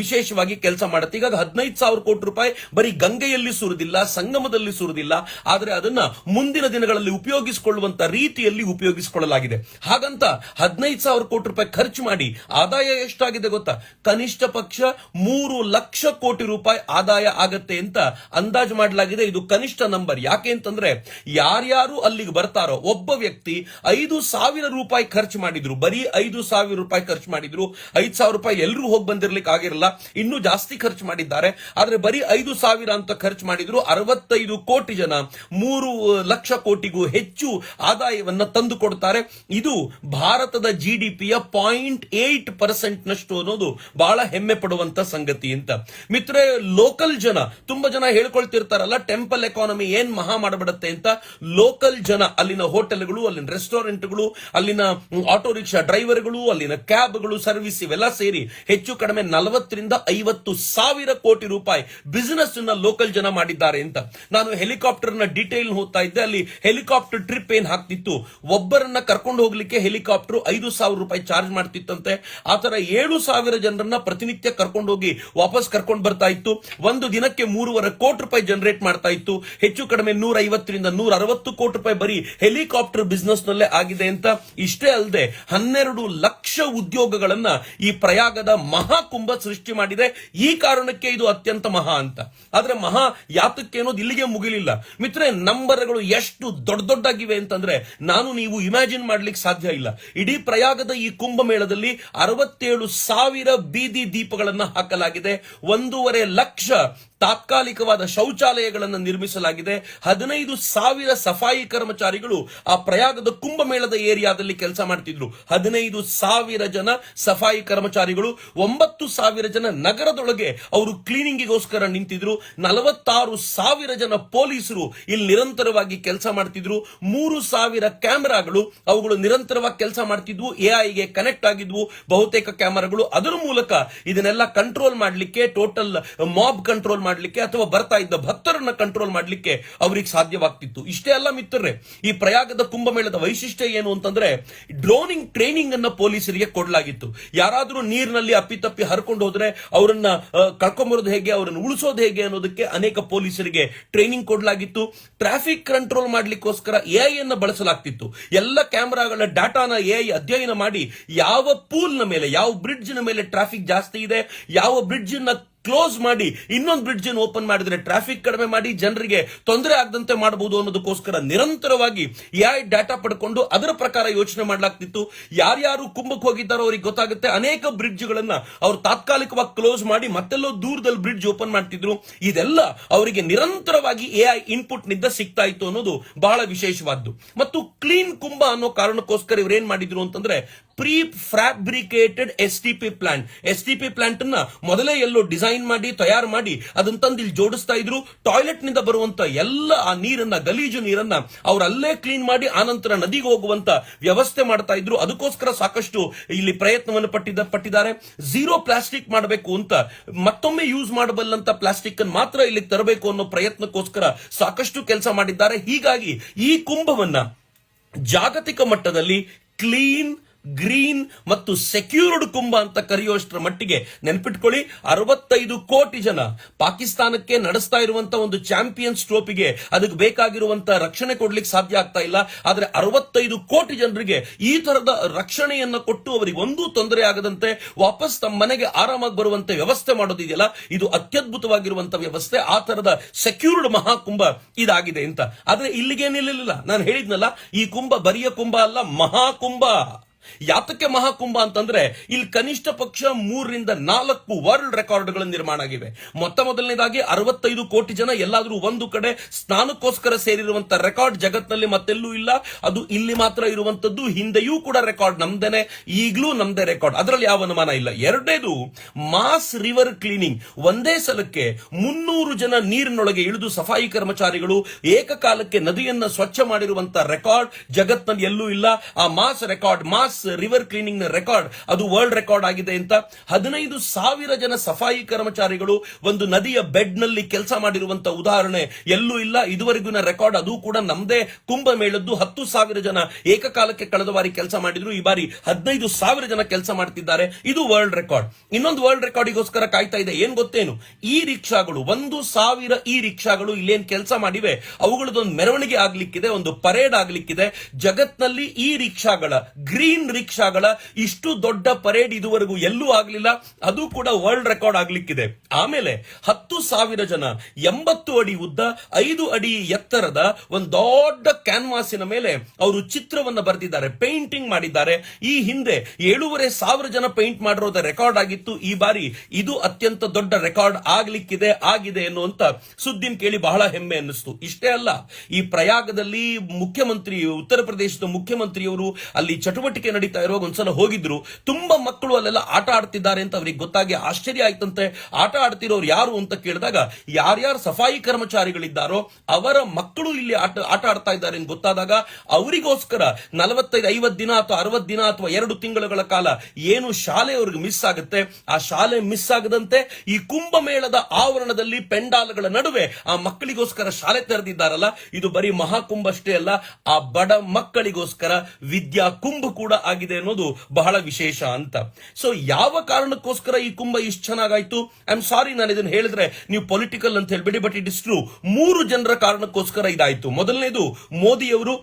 ವಿಶೇಷವಾಗಿ ಕೆಲಸ ಮಾಡುತ್ತೆ. ಈಗ ಹದಿನೈದು ಸಾವಿರ ಕೋಟಿ ರೂಪಾಯಿ ಬರೀ ಗಂಗೆಯಲ್ಲಿ ಸುರಿದಿಲ್ಲ, ಸಂಗಮದಲ್ಲಿ ಸುರಿದಿಲ್ಲ. ಆದರೆ ಅದನ್ನ ಮುಂದಿನ ದಿನಗಳಲ್ಲಿ ಉಪಯೋಗಿಸಿಕೊಳ್ಳುವಂತ ರೀತಿಯಲ್ಲಿ ಉಪಯೋಗಿಸಿಕೊಳ್ಳಲಾಗಿದೆ. ಹಾಗಂತ ಹದಿನೈದು ಸಾವಿರ ಕೋಟಿ ರೂಪಾಯಿ ಖರ್ಚು ಮಾಡಿ ಆದಾಯ ಎಷ್ಟಾಗಿದೆ ಗೊತ್ತಾ? ಕನಿಷ್ಠ ಪಕ್ಷ ಮೂರು ಲಕ್ಷ ಕೋಟಿ ರೂಪಾಯಿ ಆದಾಯ ಆಗತ್ತೆ ಅಂತ ಅಂದಾಜು ಮಾಡಲಾಗಿದೆ. ಇದು ಕನಿಷ್ಠ ನಂಬರ್. ಯಾಕೆ ಅಂತಂದ್ರೆ ಯಾರ್ಯಾರು ಅಲ್ಲಿಗೆ ಬರ್ತಾರೋ ಒಬ್ಬ ವ್ಯಕ್ತಿ ಐದು ಸಾವಿರ ರೂಪಾಯಿ ಖರ್ಚು ಮಾಡಿದ್ರು. ಬರೀ ಐದು ಸಾವಿರ ರೂಪಾಯಿ ಖರ್ಚು ಮಾಡಿದ್ರು. ಐದು ಸಾವಿರ ರೂಪಾಯಿ ಎಲ್ಲರೂ ಹೋಗಿ ಬಂದಿರ್ಲಿಕ್ಕೆ ಆಗಿರಲ್ಲ. ಇನ್ನೂ ಜಾಸ್ತಿ ಖರ್ಚು ಮಾಡಿದ್ದಾರೆ. ಆದ್ರೆ ಬರೀ ಐದು ಅಂತ ಖರ್ಚು ಮಾಡಿದ್ರು. ಅರವತ್ತೈದು ಕೋಟಿ ಜನ, ಮೂರು ಲಕ್ಷ ಕೋಟಿಗೂ ಹೆಚ್ಚು ಆದಾಯವನ್ನ ತಂದು ಕೊಡ್ತಾರೆ ಇದು ಭಾರತದ ಜಿಡಿಪಿಯ ಪಾಯಿಂಟ್ ಏಟ್ ಪರ್ಸೆಂಟ್ ನಷ್ಟು ಅನ್ನೋದು ಬಹಳ ಹೆಮ್ಮೆ ಪಡುವಂತ ಸಂಗತಿ ಅಂತ. ಮಿತ್ರ ಲೋಕಲ್ ಜನ, ತುಂಬಾ ಜನ ಹೇಳ್ಕೊಳ್ತಿರ್ತಾರಲ್ಲ ಟೆಂಪಲ್ ಎಕಾನಮಿ ಏನ್ ಮಹಾ ಮಾಡಬಿಡುತ್ತೆ ಅಂತ ಲೋಕಲ್ ಜನ, ಅಲ್ಲಿನ ಹೋಟೆಲ್ಗಳು, ಅಲ್ಲಿನ ರೆಸ್ಟೋರೆಂಟ್ಗಳು ಅಲ್ಲಿನ ಆಟೋ ರಿಕ್ಷಾ ಡ್ರೈವರ್ಗಳು ಅಲ್ಲಿನ ಕ್ಯಾಬ್ಗಳು ಸರ್ವಿಸ್ ಇವೆಲ್ಲ ಸೇರಿ ಹೆಚ್ಚು ಕಡಿಮೆ ನಲವತ್ತರಿಂದ ಐವತ್ತು ಸಾವಿರ ಕೋಟಿ ರೂಪಾಯಿ ಬಿಸಿನೆಸ್ ಲೋಕಲ್ ಜನ ಮಾಡಿದ್ದಾರೆ ಅಂತ. ನಾನು ಹೆಲಿಕಾಪ್ಟರ್ನ ಡೀಟೇಲ್ ಹೋಗ್ತಾ ಇದ್ದೆ, ಅಲ್ಲಿ ಹೆಲಿಕಾಪ್ಟರ್ ಟ್ರಿಪ್ ಏನ್ ಹಾಕ್ತಿತ್ತು? ಒಬ್ಬರನ್ನ ಕರ್ಕೊಂಡು ಹೋಗ್ಲಿಕ್ಕೆ ಹೆಲಿಕಾಪ್ಟರ್ ಐದು ಸಾವಿರ ರೂಪಾಯಿ ಚಾರ್ಜ್ ಮಾಡ್ತಿತ್ತಂತೆ. ಆತರ ಏಳು ಸಾವಿರ ಜನರನ್ನ ಪ್ರತಿನಿತ್ಯ ಕರ್ಕೊಂಡು ಹೋಗಿ ವಾಪಸ್ ಕರ್ಕೊಂಡು ಬರ್ತಾ ಇತ್ತು. ಒಂದು ದಿನಕ್ಕೆ ಮೂರುವರೆ ಕೋಟಿ ರೂಪಾಯಿ ಜನರೇಟ್ ಮಾಡ್ತಾ ಇತ್ತು. ಹೆಚ್ಚು ಕಡಿಮೆ ನೂರ ಐವತ್ತರಿಂದ ನೂರ ಅರವತ್ತು ಕೋಟಿ ರೂಪಾಯಿ ಬರೀ ಹೆಲಿಕಾಪ್ಟರ್ ಬಿಸ್ನೆಸ್ ನಲ್ಲೇ ಆಗಿದೆ ಅಂತ ಇಷ್ಟೇ ಅಲ್ಲದೆ ಹನ್ನೆರಡು ಲಕ್ಷ ಉದ್ಯೋಗಗಳನ್ನ ಈ ಪ್ರಯಾಗದ ಮಹಾಕುಂಭ ಸೃಷ್ಟಿ ಮಾಡಿದೆ. ಈ ಕಾರಣಕ್ಕೆ ಇದು ಅತ್ಯಂತ ಮಹಾ ಅಂತ. ಆದ್ರೆ ಮಹಾ ಯಾತಕ್ಕೆ ಅನ್ನೋದು ಇಲ್ಲಿಗೆ ಮುಗಿಲಿಲ್ಲ. ಮಿತ್ರೆ ನಂಬರ್ಗಳು ಎಷ್ಟು ದೊಡ್ಡ ದೊಡ್ಡಾಗಿವೆ ಅಂತಂದ್ರೆ ನಾನು ನೀವು ಇಮ್ಯಾಜಿನ್ ಮಾಡ್ಲಿಕ್ಕೆ ಸಾಧ್ಯ ಇಲ್ಲ. ಇಡೀ ಪ್ರಯಾಗದ ಈ ಕುಂಭಮೇಳದಲ್ಲಿ ಅರವತ್ತೇಳು ಸಾವಿರ ಬೀದಿ ದೀಪಗಳನ್ನ ಹಾಕಲಾಗಿದೆ. ಒಂದೂವರೆ ಲಕ್ಷ ತಾತ್ಕಾಲಿಕವಾದ ಶೌಚಾಲಯಗಳನ್ನು ನಿರ್ಮಿಸಲಾಗಿದೆ. ಹದಿನೈದು ಸಾವಿರ ಸಫಾಯಿ ಕರ್ಮಚಾರಿಗಳು ಆ ಪ್ರಯಾಗದ ಕುಂಭಮೇಳದ ಏರಿಯಾದಲ್ಲಿ ಕೆಲಸ ಮಾಡ್ತಿದ್ರು. ಹದಿನೈದು ಸಾವಿರ ಜನ ಸಫಾಯಿ ಕರ್ಮಚಾರಿಗಳು, ಒಂಬತ್ತು ಸಾವಿರ ಜನ ನಗರದೊಳಗೆ ಅವರು ಕ್ಲೀನಿಂಗಿಗೋಸ್ಕರ ನಿಂತಿದ್ರು. ನಲವತ್ತಾರು ಸಾವಿರ ಜನ ಪೊಲೀಸರು ಇಲ್ಲಿ ನಿರಂತರವಾಗಿ ಕೆಲಸ ಮಾಡ್ತಿದ್ರು. ಮೂರು ಸಾವಿರ ಕ್ಯಾಮೆರಾಗಳು ಅವುಗಳು ನಿರಂತರವಾಗಿ ಕೆಲಸ ಮಾಡ್ತಿದ್ವು. ಎಐಗೆ ಕನೆಕ್ಟ್ ಆಗಿದ್ವು. ಬಹುತೇಕ ಕ್ಯಾಮೆರಾಗಳು ಅದರ ಮೂಲಕ ಇದನ್ನೆಲ್ಲ ಕಂಟ್ರೋಲ್ ಮಾಡಲಿಕ್ಕೆ ಟೋಟಲ್ ಮಾಬ್ ಕಂಟ್ರೋಲ್ ಮಾಡಲಿಕ್ಕೆ ಅಥವಾ ಬರ್ತಾ ಇದ್ದ ಭಕ್ತರನ್ನ ಕಂಟ್ರೋಲ್ ಮಾಡಲಿಕ್ಕೆ ಅವರಿಗೆ ಸಾಧ್ಯವಾಗ್ತಿತ್ತು. ಇಷ್ಟೇ ಅಲ್ಲ ಮಿತ್ರರೇ, ಈ ಪ್ರಯಾಗದ ಕುಂಭಮೇಳದ ವೈಶಿಷ್ಟ್ಯ ಏನು ಅಂತಂದ್ರೆ ಡ್ರೋನಿಂಗ್ ಟ್ರೈನಿಂಗ್ ಅನ್ನ ಪೊಲೀಸರಿಗೆ ಕೊಡಲಾಗಿತ್ತು. ಯಾರಾದರೂ ನೀರಿನಲ್ಲಿ ಅಪ್ಪಿತಪ್ಪಿ ಹರ್ಕೊಂಡು ಹೋದ್ರೆ ಅವರನ್ನ ಕರ್ಕೊಂಬರೋದು ಹೇಗೆ, ಅವರನ್ನು ಉಳಿಸೋದು ಹೇಗೆ ಅನ್ನೋದಕ್ಕೆ ಅನೇಕ ಪೊಲೀಸರಿಗೆ ಟ್ರೈನಿಂಗ್ ಕೊಡಲಾಗಿತ್ತು. ಟ್ರಾಫಿಕ್ ಕಂಟ್ರೋಲ್ ಮಾಡ್ಲಿಕ್ಕೋಸ್ಕರ ಎಐ ಅನ್ನ ಬಳಸಲಾಗ್ತಿತ್ತು. ಎಲ್ಲ ಕ್ಯಾಮೆರಾಗಳ ಡಾಟಾನ ಎಐ ಅಧ್ಯಯನ ಮಾಡಿ ಯಾವ ಪೂಲ್ನ ಮೇಲೆ, ಯಾವ ಬ್ರಿಡ್ಜ್ನ ಮೇಲೆ ಟ್ರಾಫಿಕ್ ಜಾಸ್ತಿ ಇದೆ, ಯಾವ ಬ್ರಿಡ್ಜ್ನ ಕ್ಲೋಸ್ ಮಾಡಿ, ಇನ್ನೊಂದು ಬ್ರಿಡ್ಜ್ ಅನ್ನು ಓಪನ್ ಮಾಡಿದ್ರೆ ಟ್ರಾಫಿಕ್ ಕಡಿಮೆ ಮಾಡಿ, ಜನರಿಗೆ ತೊಂದರೆ ಆಗದಂತೆ ಮಾಡಬಹುದು ಅನ್ನೋದಕ್ಕೋಸ್ಕರ ನಿರಂತರವಾಗಿ ಎಐ ಡಾಟಾ ಪಡ್ಕೊಂಡು ಅದರ ಪ್ರಕಾರ ಯೋಚನೆ ಮಾಡಲಾಗ್ತಿತ್ತು. ಯಾರ್ಯಾರು ಕುಂಭಕ್ಕೆ ಹೋಗಿದ್ದಾರೋ ಅವ್ರಿಗೆ ಗೊತ್ತಾಗುತ್ತೆ. ಅನೇಕ ಬ್ರಿಡ್ಜ್ಗಳನ್ನ ಅವ್ರು ತಾತ್ಕಾಲಿಕವಾಗಿ ಕ್ಲೋಸ್ ಮಾಡಿ ಮತ್ತೆಲ್ಲೋ ದೂರದಲ್ಲಿ ಬ್ರಿಡ್ಜ್ ಓಪನ್ ಮಾಡ್ತಿದ್ರು. ಇದೆಲ್ಲ ಅವರಿಗೆ ನಿರಂತರವಾಗಿ ಎಐ ಇನ್ಪುಟ್ನಿಂದ ಸಿಗ್ತಾ ಇತ್ತು ಅನ್ನೋದು ಬಹಳ ವಿಶೇಷವಾದ್ದು. ಮತ್ತು ಕ್ಲೀನ್ ಕುಂಭ ಅನ್ನೋ ಕಾರಣಕ್ಕೋಸ್ಕರ ಇವ್ರೇನ್ ಮಾಡಿದ್ರು ಅಂತಂದ್ರೆ prefabricated S T P plant S T P plant ಅನ್ನ ಮೊದಲೇ ಎಲ್ಲೋ ಡಿಸೈನ್ ಮಾಡಿ, ತಯಾರು ಮಾಡಿ ಅದನ್ನ ತಂದು ಇಲ್ಲಿ ಜೋಡಿಸ್ತಾ ಇದ್ರು. ಟಾಯ್ಲೆಟ್ನಿಂದ ಬರುವಂತ ಎಲ್ಲ ಆ ನೀರನ್ನ, ಗಲೀಜು ನೀರನ್ನ ಅವ್ರು ಅಲ್ಲೇ ಕ್ಲೀನ್ ಮಾಡಿ ಆನಂತರ ನದಿಗೆ ಹೋಗುವಂತ ವ್ಯವಸ್ಥೆ ಮಾಡ್ತಾ ಇದ್ರು. ಅದಕ್ಕೋಸ್ಕರ ಸಾಕಷ್ಟು ಇಲ್ಲಿ ಪ್ರಯತ್ನವನ್ನು ಪಟ್ಟಿದ, ಪಟ್ಟಿದ್ದಾರೆ. ಝೀರೋ ಪ್ಲಾಸ್ಟಿಕ್ ಮಾಡಬೇಕು ಅಂತ, ಮತ್ತೊಮ್ಮೆ ಯೂಸ್ ಮಾಡಬಲ್ಲಂತ ಪ್ಲಾಸ್ಟಿಕ್ ಅನ್ನು ಮಾತ್ರ ಇಲ್ಲಿ ತರಬೇಕು ಅನ್ನೋ ಪ್ರಯತ್ನಕ್ಕೋಸ್ಕರ ಸಾಕಷ್ಟು ಕೆಲಸ ಮಾಡಿದ್ದಾರೆ. ಹೀಗಾಗಿ ಈ ಕುಂಭವನ್ನ ಜಾಗತಿಕ ಮಟ್ಟದಲ್ಲಿ ಕ್ಲೀನ್ ಗ್ರೀನ್ ಮತ್ತು ಸೆಕ್ಯೂರ್ಡ್ ಕುಂಭ ಅಂತ ಕರೆಯುವಷ್ಟರ ಮಟ್ಟಿಗೆ ನೆನ್ಪಿಟ್ಕೊಳ್ಳಿ. ಅರವತ್ತೈದು ಕೋಟಿ ಜನ ಪಾಕಿಸ್ತಾನಕ್ಕೆ ನಡೆಸ್ತಾ ಇರುವಂತ ಒಂದು ಚಾಂಪಿಯನ್ಸ್ ಟ್ರೋಫಿಗೆ ಅದಕ್ಕೆ ಬೇಕಾಗಿರುವಂತ ರಕ್ಷಣೆ ಕೊಡ್ಲಿಕ್ಕೆ ಸಾಧ್ಯ ಆಗ್ತಾ ಇಲ್ಲ. ಆದ್ರೆ ಅರವತ್ತೈದು ಕೋಟಿ ಜನರಿಗೆ ಈ ತರದ ರಕ್ಷಣೆಯನ್ನ ಕೊಟ್ಟು ಅವರಿಗೆ ಒಂದೂ ತೊಂದರೆ ಆಗದಂತೆ ವಾಪಸ್ ತಮ್ಮ ಮನೆಗೆ ಆರಾಮಾಗಿ ಬರುವಂತೆ ವ್ಯವಸ್ಥೆ ಮಾಡೋದಿದೆಯಲ್ಲ ಇದು ಅತ್ಯದ್ಭುತವಾಗಿರುವಂತಹ ವ್ಯವಸ್ಥೆ. ಆ ತರದ ಸೆಕ್ಯೂರ್ಡ್ ಮಹಾಕುಂಭ ಇದಾಗಿದೆ ಅಂತ. ಆದ್ರೆ ಇಲ್ಲಿಗೆ ನಿಲ್ಲಲಿಲ್ಲ ನಾನು ಹೇಳಿದ್ನಲ್ಲ, ಈ ಕುಂಭ ಬರಿಯ ಕುಂಭ ಅಲ್ಲ, ಮಹಾಕುಂಭ. ಯಾತಕ್ಕೆ ಮಹಾಕುಂಭ ಅಂತಂದ್ರೆ ಇಲ್ಲಿ ಕನಿಷ್ಠ ಪಕ್ಷ ಮೂರರಿಂದ ನಾಲ್ಕು ವರ್ಲ್ಡ್ ರೆಕಾರ್ಡ್ಗಳು ನಿರ್ಮಾಣ ಆಗಿವೆ. ಮೊತ್ತ ಮೊದಲನೇದಾಗಿ ಅರವತ್ತೈದು ಕೋಟಿ ಜನ ಎಲ್ಲಾದ್ರೂ ಒಂದು ಕಡೆ ಸ್ನಾನಕ್ಕೋಸ್ಕರ ಸೇರಿರುವಂತ ರೆಕಾರ್ಡ್ ಜಗತ್ನಲ್ಲಿ ಮತ್ತೆಲ್ಲೂ ಇಲ್ಲ. ಅದು ಇಲ್ಲಿ ಮಾತ್ರ ಇರುವಂತದ್ದು, ಹಿಂದೆಯೂ ಕೂಡ ರೆಕಾರ್ಡ್ ನಮ್ದೇನೆ, ಈಗಲೂ ನಮ್ದೇ ರೆಕಾರ್ಡ್ ಅದರಲ್ಲಿ ಯಾವ ಅನುಮಾನ ಇಲ್ಲ. ಎರಡನೇದು, ಮಾಸ್ ರಿವರ್ ಕ್ಲೀನಿಂಗ್. ಒಂದೇ ಸಲಕ್ಕೆ ಮುನ್ನೂರು ಜನ ನೀರಿನೊಳಗೆ ಇಳಿದು ಸಫಾಯಿ ಕರ್ಮಚಾರಿಗಳು ಏಕಕಾಲಕ್ಕೆ ನದಿಯನ್ನ ಸ್ವಚ್ಛ ಮಾಡಿರುವಂತ ರೆಕಾರ್ಡ್ ಜಗತ್ನಲ್ಲಿ ಎಲ್ಲೂ ಇಲ್ಲ. ಆ ಮಾಸ್ ರೆಕಾರ್ಡ್ ಮಾಸ್ ರಿವರ್ ಕ್ಲೀನಿಂಗ್ನ ರೆಕಾರ್ಡ್. ಅದು ವರ್ಲ್ಡ್ ರೆಕಾರ್ಡ್ ಆಗಿದೆ ಅಂತ ಹದಿನೈದು ಸಾವಿರ ಜನ ಸಫಾಯಿ ಕರ್ಮಚಾರಿಗಳು ಒಂದು ನದಿಯ ಬೆಡ್ನಲ್ಲಿ ಕೆಲಸ ಮಾಡಿರುವಂತ ಉದಾಹರಣೆ ಎಲ್ಲೂ ಇಲ್ಲ. ಇದುವರೆಗಿನ ರೆಕಾರ್ಡ್ ಅದು ಕೂಡ ನಮ್ದೇ. ಕುಂಭ ಮೇಳದ್ದು ಹತ್ತು ಸಾವಿರ ಜನ ಏಕಕಾಲಕ್ಕೆ ಕಳೆದ ಬಾರಿ ಕೆಲಸ ಮಾಡಿದ್ರು. ಈ ಬಾರಿ ಹದಿನೈದು ಸಾವಿರ ಜನ ಕೆಲಸ ಮಾಡ್ತಿದ್ದಾರೆ. ಇದು ವರ್ಲ್ಡ್ ರೆಕಾರ್ಡ್. ಇನ್ನೊಂದು ವರ್ಲ್ಡ್ ರೆಕಾರ್ಡಿಗೋಸ್ಕರ ಕಾಯ್ತಾ ಇದೆ. ಏನ್ ಗೊತ್ತೇನು? ಈ ರಿಕ್ಷಾಗಳು, ಒಂದು ಸಾವಿರ ಈ ರಿಕ್ಷಾಗಳು ಇಲ್ಲೇನ್ ಕೆಲಸ ಮಾಡಿವೆ. ಅವುಗಳದೊಂದು ಮೆರವಣಿಗೆ ಆಗ್ಲಿಕ್ಕಿದೆ, ಒಂದು ಪರೇಡ್ ಆಗ್ಲಿಕ್ಕಿದೆ. ಜಗತ್ನಲ್ಲಿ ಈ ರಿಕ್ಷಾಗಳ ಗ್ರೀನ್ ರಿಕ್ಷಾಗಳ ಇಷ್ಟು ದೊಡ್ಡ ಪರೇಡ್ ಇದುವರೆಗೂ ಎಲ್ಲೂ ಆಗಲಿಲ್ಲ. ಅದು ಕೂಡ ವರ್ಲ್ಡ್ ರೆಕಾರ್ಡ್ ಆಗ್ಲಿಕ್ಕಿದೆ. ಆಮೇಲೆ ಹತ್ತು ಸಾವಿರ ಜನ, ಎಂಬತ್ತು ಅಡಿ ಉದ್ದ, ಐದು ಅಡಿ ಎತ್ತರದ ಒಂದು ದೊಡ್ಡ ಕ್ಯಾನ್ವಾಸಿನ ಮೇಲೆ ಅವರು ಚಿತ್ರವನ್ನ ಬರೆದಿದ್ದಾರೆ ಪೇಂಟಿಂಗ್ ಮಾಡಿದ್ದಾರೆ. ಈ ಹಿಂದೆ ಏಳೂವರೆ ಸಾವಿರ ಜನ ಪೇಂಟ್ ಮಾಡಿರೋದ ರೆಕಾರ್ಡ್ ಆಗಿತ್ತು. ಈ ಬಾರಿ ಇದು ಅತ್ಯಂತ ದೊಡ್ಡ ರೆಕಾರ್ಡ್ ಆಗ್ಲಿಕ್ಕಿದೆ, ಆಗಿದೆ ಎನ್ನುವಂತ ಸುದ್ದಿನ ಕೇಳಿ ಬಹಳ ಹೆಮ್ಮೆ ಅನ್ನಿಸ್ತು. ಇಷ್ಟೇ ಅಲ್ಲ, ಈ ಪ್ರಯಾಗದಲ್ಲಿ ಮುಖ್ಯಮಂತ್ರಿ, ಉತ್ತರ ಪ್ರದೇಶದ ಮುಖ್ಯಮಂತ್ರಿಯವರು ಅಲ್ಲಿ ಚಟುವಟಿಕೆ ನಡೀತಾ ಇರುವಾಗ ಒಂದ್ಸಲ ಹೋಗಿದ್ರು, ತುಂಬಾ ಮಕ್ಕಳು ಅಲ್ಲೆಲ್ಲ ಆಟ ಆಡ್ತಿದ್ದಾರೆ ಅಂತ ಅವ್ರಿಗೆ ಗೊತ್ತಾಗಿ ಆಶ್ಚರ್ಯ ಆಯ್ತಂತೆ. ಆಟ ಆಡ್ತಿರೋರು ಯಾರು ಅಂತ ಕೇಳಿದಾಗ, ಯಾರ್ಯಾರು ಸಫಾಯಿ ಕರ್ಮಚಾರಿಗಳಿದ್ದಾರೋ, ಅವರ ಮಕ್ಕಳು ಇಲ್ಲಿ ಆಟ ಆಟ ಆಡ್ತಾ ಇದ್ದಾರೆ ಅಂತ ಗೊತ್ತಾದಾಗ, ಅವರಿಗೋಸ್ಕರ ನಲವತ್ತೈದು, ಐವತ್ತು ದಿನ ಅಥವಾ ಅರವತ್ತು ದಿನ ಅಥವಾ ಎರಡು ತಿಂಗಳುಗಳ ಕಾಲ ಏನು ಶಾಲೆ ಅವ್ರಿಗೆ ಮಿಸ್ ಆಗುತ್ತೆ? ಆ ಶಾಲೆ ಮಿಸ್ ಆಗದಂತೆ ಈ ಕುಂಭಮೇಳದ ಆವರಣದಲ್ಲಿ ಪೆಂಡಾಲ್ಗಳ ನಡುವೆ ಆ ಮಕ್ಕಳಿಗೋಸ್ಕರ ಶಾಲೆ ತೆರೆದಿದ್ದಾರಲ್ಲ, ಇದು ಬರೀ ಮಹಾಕುಂಭ ಅಷ್ಟೇ ಅಲ್ಲ, ಆ ಬಡ ಮಕ್ಕಳಿಗೋಸ್ಕರ ವಿದ್ಯಾ ಕುಂಭ ಕೂಡ ಆಗಿದೆ ಅನ್ನೋದು ಬಹಳ ವಿಶೇಷ ಅಂತ. ಸೊ ಯಾವ ಕಾರಣಕ್ಕೋಸ್ಕರ ಈ ಕುಂಭ ಇಷ್ಟು ಚೆನ್ನಾಗಾಯ್ತು? ಐ ಆಮ್ ಸಾರಿ ನಾನು ಇದನ್ನ ಹೇಳಿದ್ರೆ ನೀವು ಪೊಲಿಟಿಕಲ್ ಅಂತ ಹೇಳ್ಬಿಡಿ ಬಟ್ ಇಟ್ ಇಸ್ ಟ್ರೂ ಮೂರು ಜನರ ಕಾರಣಕ್ಕೋಸ್ಕರ ಇದಾಯ್ತು. ಮೊದಲನೇದು, ಮೋದಿಯವರು ಅವರು